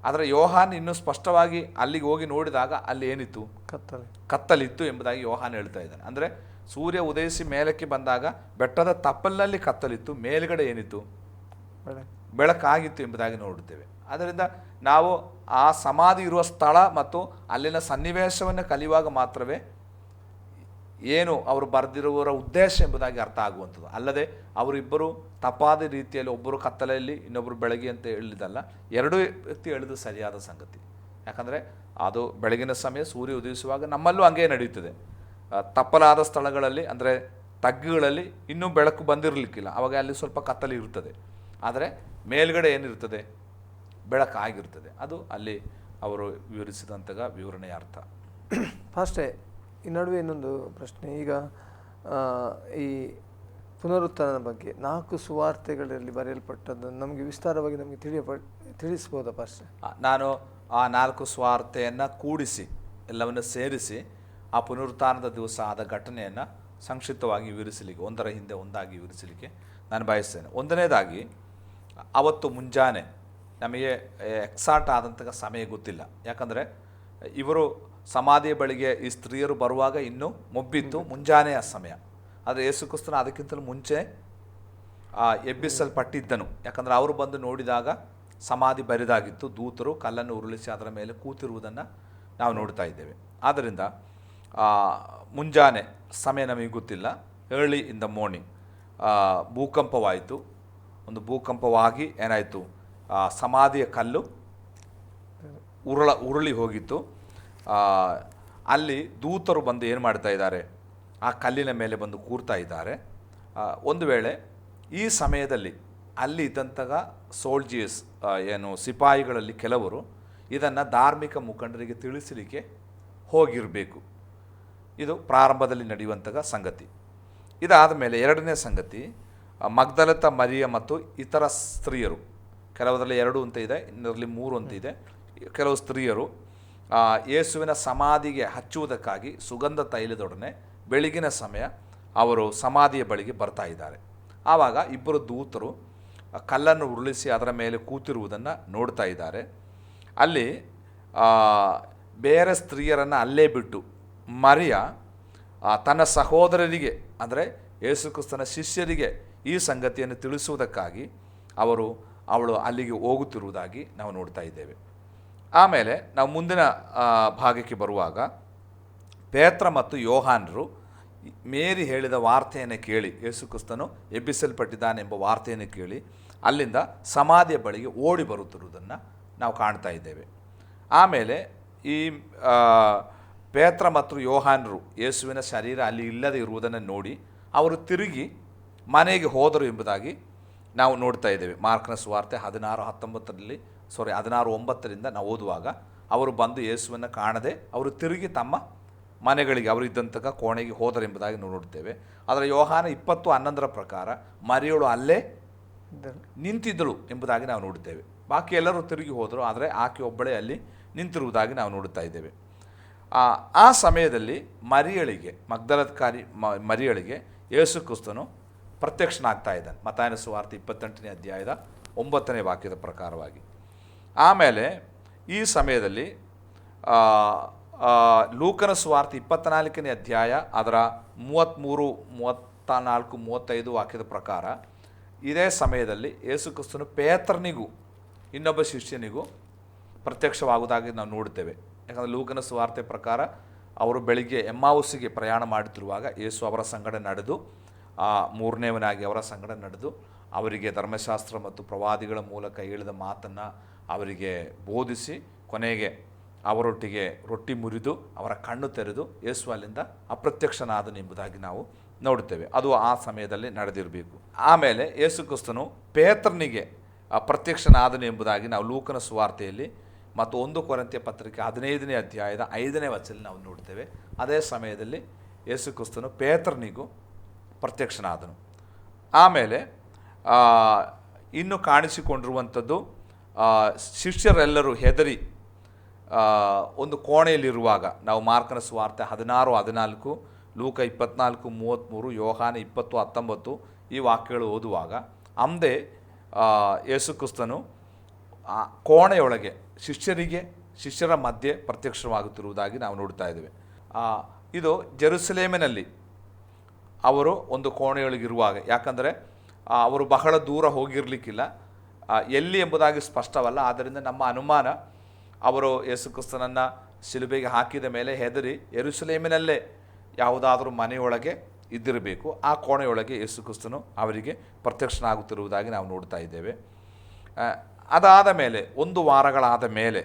ಆದರೆ ಯೋಹಾನ್ ಇನ್ನೂ ಸ್ಪಷ್ಟವಾಗಿ ಅಲ್ಲಿಗೆ ಹೋಗಿ ನೋಡಿದಾಗ ಅಲ್ಲಿ ಏನಿತ್ತು? ಕತ್ತಲೆ. ಕತ್ತಲಿತ್ತು ಎಂಬುದಾಗಿ ಯೋಹಾನ್ ಹೇಳ್ತಾ ಇದ್ದಾನೆ. ಅಂದರೆ ಸೂರ್ಯ ಉದಯಿಸಿ ಮೇಲಕ್ಕೆ ಬಂದಾಗ ಬೆಟ್ಟದ ತಪ್ಪಲಿನಲ್ಲಿ ಕತ್ತಲಿತ್ತು ಮೇಲ್ಗಡೆ ಏನಿತ್ತು? ಬೆಳಕು. ಬೆಳಕಾಗಿತ್ತು ಎಂಬುದಾಗಿ ನೋಡುತ್ತೇವೆ. ಆದ್ದರಿಂದ ನಾವು ಆ ಸಮಾಧಿ ಇರುವ ಸ್ಥಳ ಮತ್ತು ಅಲ್ಲಿನ ಸನ್ನಿವೇಶವನ್ನು ಕಲಿಯುವಾಗ ಮಾತ್ರವೇ ಏನು ಅವರು ಬರೆದಿರುವವರ ಉದ್ದೇಶ ಎಂಬುದಾಗಿ ಅರ್ಥ ಆಗುವಂಥದ್ದು. ಅಲ್ಲದೆ ಅವರಿಬ್ಬರು ತಪ್ಪಾದ ರೀತಿಯಲ್ಲಿ ಒಬ್ಬರು ಕತ್ತಲೆಯಲ್ಲಿ, ಇನ್ನೊಬ್ಬರು ಬೆಳಗ್ಗೆ ಅಂತ ಹೇಳಿದಲ್ಲ ಎರಡೂ ವ್ಯಕ್ತಿ ಹೇಳಿದ ಸರಿಯಾದ ಸಂಗತಿ. ಯಾಕಂದರೆ ಅದು ಬೆಳಗಿನ ಸಮಯ, ಸೂರ್ಯ ಉದಯಿಸುವಾಗ ನಮ್ಮಲ್ಲೂ ಹಂಗೆ ನಡೆಯುತ್ತದೆ. ತಪ್ಪಲಾದ ಸ್ಥಳಗಳಲ್ಲಿ, ಅಂದರೆ ತಗ್ಗುಗಳಲ್ಲಿ ಇನ್ನೂ ಬೆಳಕು ಬಂದಿರಲಿಕ್ಕಿಲ್ಲ. ಅವಾಗ ಅಲ್ಲಿ ಸ್ವಲ್ಪ ಕತ್ತಲೆ ಇರ್ತದೆ. ಆದರೆ ಮೇಲ್ಗಡೆ ಏನಿರ್ತದೆ ಬೆಳಕಾಗಿರ್ತದೆ ಅದು ಅಲ್ಲಿ ಅವರು ವಿವರಿಸಿದಂತಹ ವಿವರಣೆಯ ಅರ್ಥ. ಫಾಸ್ಟೇ ಈ ನಡುವೆ ಇನ್ನೊಂದು ಪ್ರಶ್ನೆ. ಈಗ ಈ ಪುನರುತ್ಥಾನದ ಬಗ್ಗೆ ನಾಲ್ಕು ಸುವಾರ್ತೆಗಳಲ್ಲಿ ಬರೆಯಲ್ಪಟ್ಟದ್ದನ್ನು ನಮಗೆ ವಿಸ್ತಾರವಾಗಿ ನಮಗೆ ತಿಳಿಯ ತಿಳಿಸ್ಬೋದಾ ಫಾಸ್ಟೇ? ನಾನು ಆ ನಾಲ್ಕು ಸ್ವಾರ್ಥೆಯನ್ನು ಕೂಡಿಸಿ ಎಲ್ಲವನ್ನು ಸೇರಿಸಿ ಆ ಪುನರುತ್ಥಾನದ ದಿವಸ ಆದ ಘಟನೆಯನ್ನು ಸಂಕ್ಷಿಪ್ತವಾಗಿ ವಿವರಿಸಲಿಕ್ಕೆ ಒಂದರ ಹಿಂದೆ ಒಂದಾಗಿ ವಿವರಿಸಲಿಕ್ಕೆ ನಾನು ಬಯಸ್ತೇನೆ. ಒಂದನೇದಾಗಿ ಅವತ್ತು ಮುಂಜಾನೆ ನಮಗೆ ಎಕ್ಸಾಟ್ ಆದಂತಹ ಸಮಯ ಗೊತ್ತಿಲ್ಲ. ಯಾಕಂದರೆ ಇವರು ಸಮಾಧಿಯ ಬಳಿಗೆ ಈ ಸ್ತ್ರೀಯರು ಬರುವಾಗ ಇನ್ನೂ ಮೊಬ್ಬಿತ್ತು ಮುಂಜಾನೆಯ ಸಮಯ. ಆದರೆ ಯೇಸುಕ್ರಿಸ್ತನ ಅದಕ್ಕಿಂತಲೂ ಮುಂಚೆ ಆ, ಎಬ್ಬಿಸಲ್ಪಟ್ಟಿದ್ದನು. ಯಾಕಂದರೆ ಅವರು ಬಂದು ನೋಡಿದಾಗ ಸಮಾಧಿ ಬರಿದಾಗಿತ್ತು. ದೂತರು ಕಲ್ಲನ್ನು ಉರುಳಿಸಿ ಅದರ ಮೇಲೆ ಕೂತಿರುವುದನ್ನು ನಾವು ನೋಡ್ತಾ ಇದ್ದೇವೆ. ಆದ್ದರಿಂದ ಆ, ಮುಂಜಾನೆ ಸಮಯ ನಮಗೆ ಗೊತ್ತಿಲ್ಲ. ಏರ್ಲಿ ಇನ್ ದ ಮಾರ್ನಿಂಗ್ ಭೂಕಂಪವಾಯಿತು. ಒಂದು ಭೂಕಂಪವಾಗಿ ಏನಾಯಿತು? ಆ, ಸಮಾಧಿಯ ಕಲ್ಲು ಉರುಳ ಉರುಳಿ ಹೋಗಿತ್ತು. ಅಲ್ಲಿ ದೂತರು ಬಂದು ಏನು ಮಾಡ್ತಾ ಇದ್ದಾರೆ? ಆ ಕಲ್ಲಿನ ಮೇಲೆ ಬಂದು ಕೂರ್ತಾ ಇದ್ದಾರೆ. ಒಂದು ವೇಳೆ ಈ ಸಮಯದಲ್ಲಿ ಅಲ್ಲಿ ಇದ್ದಂತಹ ಸೋಲ್ಜಿಯರ್ಸ್ ಏನು ಸಿಪಾಯಿಗಳಲ್ಲಿ ಕೆಲವರು ಇದನ್ನು ಧಾರ್ಮಿಕ ಮುಖಂಡರಿಗೆ ತಿಳಿಸಲಿಕ್ಕೆ ಹೋಗಿರಬೇಕು. ಇದು ಪ್ರಾರಂಭದಲ್ಲಿ ನಡೆಯುವಂತಹ ಸಂಗತಿ. ಇದಾದ ಮೇಲೆ ಎರಡನೇ ಸಂಗತಿ ಮಗ್ದಲತ, ಮರಿಯ ಮತ್ತು ಇತರ ಸ್ತ್ರೀಯರು. ಕೆಲವರಲ್ಲಿ ಎರಡು ಅಂತ ಇದೆ ಇನ್ನರಲ್ಲಿ ಮೂರು ಅಂತ ಇದೆ. ಕೆಲವು ಸ್ತ್ರೀಯರು ಯೇಸುವಿನ ಸಮಾಧಿಗೆ ಹಚ್ಚುವುದಕ್ಕಾಗಿ ಸುಗಂಧ ತೈಲದೊಡನೆ ಬೆಳಗಿನ ಸಮಯ ಅವರು ಸಮಾಧಿಯ ಬಳಿಗೆ ಬರ್ತಾ ಇದ್ದಾರೆ. ಆವಾಗ ಇಬ್ಬರು ದೂತರು ಕಲ್ಲನ್ನು ಉರುಳಿಸಿ ಅದರ ಮೇಲೆ ಕೂತಿರುವುದನ್ನು ನೋಡ್ತಾ ಇದ್ದಾರೆ. ಅಲ್ಲಿ ಬೇರೆ ಸ್ತ್ರೀಯರನ್ನು ಅಲ್ಲೇ ಬಿಟ್ಟು ಮರಿಯ ತನ್ನ ಸಹೋದರರಿಗೆ, ಅಂದರೆ ಯೇಸುಕ್ರಿಸ್ತನ ಶಿಷ್ಯರಿಗೆ ಈ ಸಂಗತಿಯನ್ನು ತಿಳಿಸುವುದಕ್ಕಾಗಿ ಅವರು ಅವಳು ಅಲ್ಲಿಗೆ ಹೋಗುತ್ತಿರುವುದಾಗಿ ನಾವು ನೋಡ್ತಾ ಇದ್ದೇವೆ. ಆಮೇಲೆ ನಾವು ಮುಂದಿನ ಭಾಗಕ್ಕೆ ಬರುವಾಗ ಪೇತ್ರ ಮತ್ತು ಯೋಹಾನರು ಮೇರಿ ಹೇಳಿದ ವಾರ್ತೆಯನ್ನು ಕೇಳಿ ಯೇಸುಕ್ರಿಸ್ತನು ಎಬ್ಬಿಸಲ್ಪಟ್ಟಿದ್ದಾನೆಂಬ ವಾರ್ತೆಯನ್ನು ಕೇಳಿ ಅಲ್ಲಿಂದ ಸಮಾಧಿಯ ಬಳಿಗೆ ಓಡಿ ಬರುತ್ತಿರುವುದನ್ನು ನಾವು ಕಾಣ್ತಾ ಇದ್ದೇವೆ. ಆಮೇಲೆ ಈ ಪೇತ್ರ ಮತ್ತು ಯೋಹಾನರು ಯೇಸುವಿನ ಶರೀರ ಅಲ್ಲಿ ಇಲ್ಲದೆ ಇರುವುದನ್ನು ನೋಡಿ ಅವರು ತಿರುಗಿ ಮನೆಗೆ ಹೋದರು ಎಂಬುದಾಗಿ ನಾವು ನೋಡ್ತಾ ಇದ್ದೇವೆ. ಮಾರ್ಕನ ಸುವಾರ್ತೆ ಹದಿನಾರು ಹತ್ತೊಂಬತ್ತರಲ್ಲಿ ಸಾರಿ ಹದಿನಾರು ಒಂಬತ್ತರಿಂದ ನಾವು ಓದುವಾಗ ಅವರು ಬಂದು ಯೇಸುವನ್ನು ಕಾಣದೆ ಅವರು ತಿರುಗಿ ತಮ್ಮ ಮನೆಗಳಿಗೆ ಅವರು ಇದ್ದಂತಹ ಕೋಣೆಗೆ ಹೋದರೆಂಬುದಾಗಿ ನಾವು ನೋಡ್ತೇವೆ ಆದರೆ ಯೋಹಾನ ಇಪ್ಪತ್ತು ಹನ್ನೊಂದರ ಪ್ರಕಾರ ಮರಿಯಳು ಅಲ್ಲೇ ನಿಂತಿದ್ದಳು ಎಂಬುದಾಗಿ ನಾವು ನೋಡುತ್ತೇವೆ. ಬಾಕಿ ಎಲ್ಲರೂ ತಿರುಗಿ ಹೋದರು ಆದರೆ ಆಕೆ ಒಬ್ಬಳೇ ಅಲ್ಲಿ ನಿಂತಿರುವುದಾಗಿ ನಾವು ನೋಡುತ್ತಾ ಇದ್ದೇವೆ. ಆ, ಸಮಯದಲ್ಲಿ ಮರಿಯಳಿಗೆ ಮಗ್ದಲತ್ಕಾರಿ ಮರಿಯಳಿಗೆ ಯೇಸು ಕ್ರಿಸ್ತನು ಪ್ರತ್ಯಕ್ಷನಾಗ್ತಾ ಇದ್ದಾನೆ. ಮತಾಯನ ಸುವಾರ್ತೆ ಇಪ್ಪತ್ತೆಂಟನೇ ಅಧ್ಯಾಯದ ಒಂಬತ್ತನೇ ವಾಕ್ಯದ ಪ್ರಕಾರವಾಗಿ. ಆಮೇಲೆ ಈ ಸಮಯದಲ್ಲಿ ಲೂಕನ ಸುವಾರ್ತೆ ಇಪ್ಪತ್ತ್ನಾಲ್ಕನೇ ಅಧ್ಯಾಯ ಅದರ ಮೂವತ್ತ್ಮೂರು ಮೂವತ್ತ ನಾಲ್ಕು ಮೂವತ್ತೈದು ವಾಕ್ಯದ ಪ್ರಕಾರ, ಇದೇ ಸಮಯದಲ್ಲಿ ಯೇಸು ಕ್ರಿಸ್ತನು ಪೇತ್ರನಿಗೂ, ಇನ್ನೊಬ್ಬ ಶಿಷ್ಯನಿಗೂ ಪ್ರತ್ಯಕ್ಷವಾಗುವುದಾಗಿ ನಾವು ನೋಡುತ್ತೇವೆ. ಯಾಕಂದರೆ ಲೂಕನ ಸುವಾರ್ತೆ ಪ್ರಕಾರ ಅವರು ಬೆಳಿಗ್ಗೆ ಎಮ್ಮಾವುಸಿಗೆ ಪ್ರಯಾಣ ಮಾಡುತ್ತಿರುವಾಗ ಯೇಸು ಅವರ ಸಂಗಡ ನಡೆದು ಆ ಮೂರನೇವನಾಗಿ ಅವರ ಸಂಗಡ ನಡೆದು ಅವರಿಗೆ ಧರ್ಮಶಾಸ್ತ್ರ ಮತ್ತು ಪ್ರವಾದಿಗಳ ಮೂಲಕ ಹೇಳಿದ ಮಾತನ್ನು ಅವರಿಗೆ ಬೋಧಿಸಿ ಕೊನೆಗೆ ಅವರೊಟ್ಟಿಗೆ ರೊಟ್ಟಿ ಮುರಿದು ಅವರ ಕಣ್ಣು ತೆರೆದು ಯೇಸು ಅಲ್ಲಿಂದ ಅಪ್ರತ್ಯಕ್ಷನಾದನು ಎಂಬುದಾಗಿ ನಾವು ನೋಡುತ್ತೇವೆ. ಅದು ಆ ಸಮಯದಲ್ಲಿ ನಡೆದಿರಬೇಕು. ಆಮೇಲೆ ಯೇಸುಕ್ರಿಸ್ತನು ಪೇತ್ರನಿಗೆ ಅಪ್ರತ್ಯಕ್ಷನಾದನು ಪ್ರತ್ಯಕ್ಷನಾದನು ಎಂಬುದಾಗಿ ನಾವು ಲೂಕನ ಸುವಾರ್ತೆಯಲ್ಲಿ ಮತ್ತು ಒಂದು ಕೊರಂತಿಯ ಪತ್ರಿಕೆ ಹದಿನೈದನೇ ಅಧ್ಯಾಯದ ಐದನೇ ವಚನಲ್ಲಿ ನಾವು ನೋಡ್ತೇವೆ ಅದೇ ಸಮಯದಲ್ಲಿ ಯೇಸು ಕ್ರಿಸ್ತನು ಪೇತ್ರನಿಗೂ ಪ್ರತ್ಯಕ್ಷನಾದನು. ಆಮೇಲೆ ಇನ್ನು ಕಾಣಿಸಿಕೊಂಡಿರುವಂಥದ್ದು ಶಿಷ್ಯರೆಲ್ಲರೂ ಹೆದರಿ ಒಂದು ಕೋಣೆಯಲ್ಲಿರುವಾಗ, ನಾವು ಮಾರ್ಕನ ಸ್ವಾರ್ಥ ಹದಿನಾರು, ಹದಿನಾಲ್ಕು, ಲೂಕ ಇಪ್ಪತ್ನಾಲ್ಕು ಮೂವತ್ತ್ಮೂರು ಯೋಹಾನ ಇಪ್ಪತ್ತು, ಹತ್ತೊಂಬತ್ತು ಈ ವಾಕ್ಯಗಳು ಓದುವಾಗ, ಅಂದೇ ಯೇಸುಕ್ರಿಸ್ತನು ಕೋಣೆಯೊಳಗೆ, ಶಿಷ್ಯರಿಗೆ, ಶಿಷ್ಯರ ಮಧ್ಯೆ ಪ್ರತ್ಯಕ್ಷವಾಗುತ್ತಿರುವುದಾಗಿ ನಾವು ನೋಡ್ತಾ ಇದ್ದೇವೆ. ಇದು ಜೆರುಸಲೇಮಿನಲ್ಲಿ ಅವರು ಒಂದು ಕೋಣೆಯೊಳಗಿರುವಾಗ, ಯಾಕಂದರೆ ಅವರು ಬಹಳ ದೂರ ಹೋಗಿರಲಿಕ್ಕಿಲ್ಲ. ಎಲ್ಲಿ ಎಂಬುದಾಗಿ ಸ್ಪಷ್ಟವಲ್ಲ, ಆದ್ದರಿಂದ ನಮ್ಮ ಅನುಮಾನ ಅವರು ಯೇಸುಕ್ರಿಸ್ತನನ್ನು ಶಿಲುಬೆಗೆ ಹಾಕಿದ ಮೇಲೆ ಹೆದರಿ ಎರುಸಲೇಮಿನಲ್ಲೇ ಯಾವುದಾದರೂ ಮನೆಯೊಳಗೆ ಇದ್ದಿರಬೇಕು. ಆ ಕೋಣೆಯೊಳಗೆ ಯೇಸುಕ್ರಿಸ್ತನು ಅವರಿಗೆ ಪ್ರತ್ಯಕ್ಷನಾಗುತ್ತಿರುವುದಾಗಿ ನಾವು ನೋಡ್ತಾ ಇದ್ದೇವೆ. ಅದಾದ ಮೇಲೆ, ಒಂದು ವಾರಗಳಾದ ಮೇಲೆ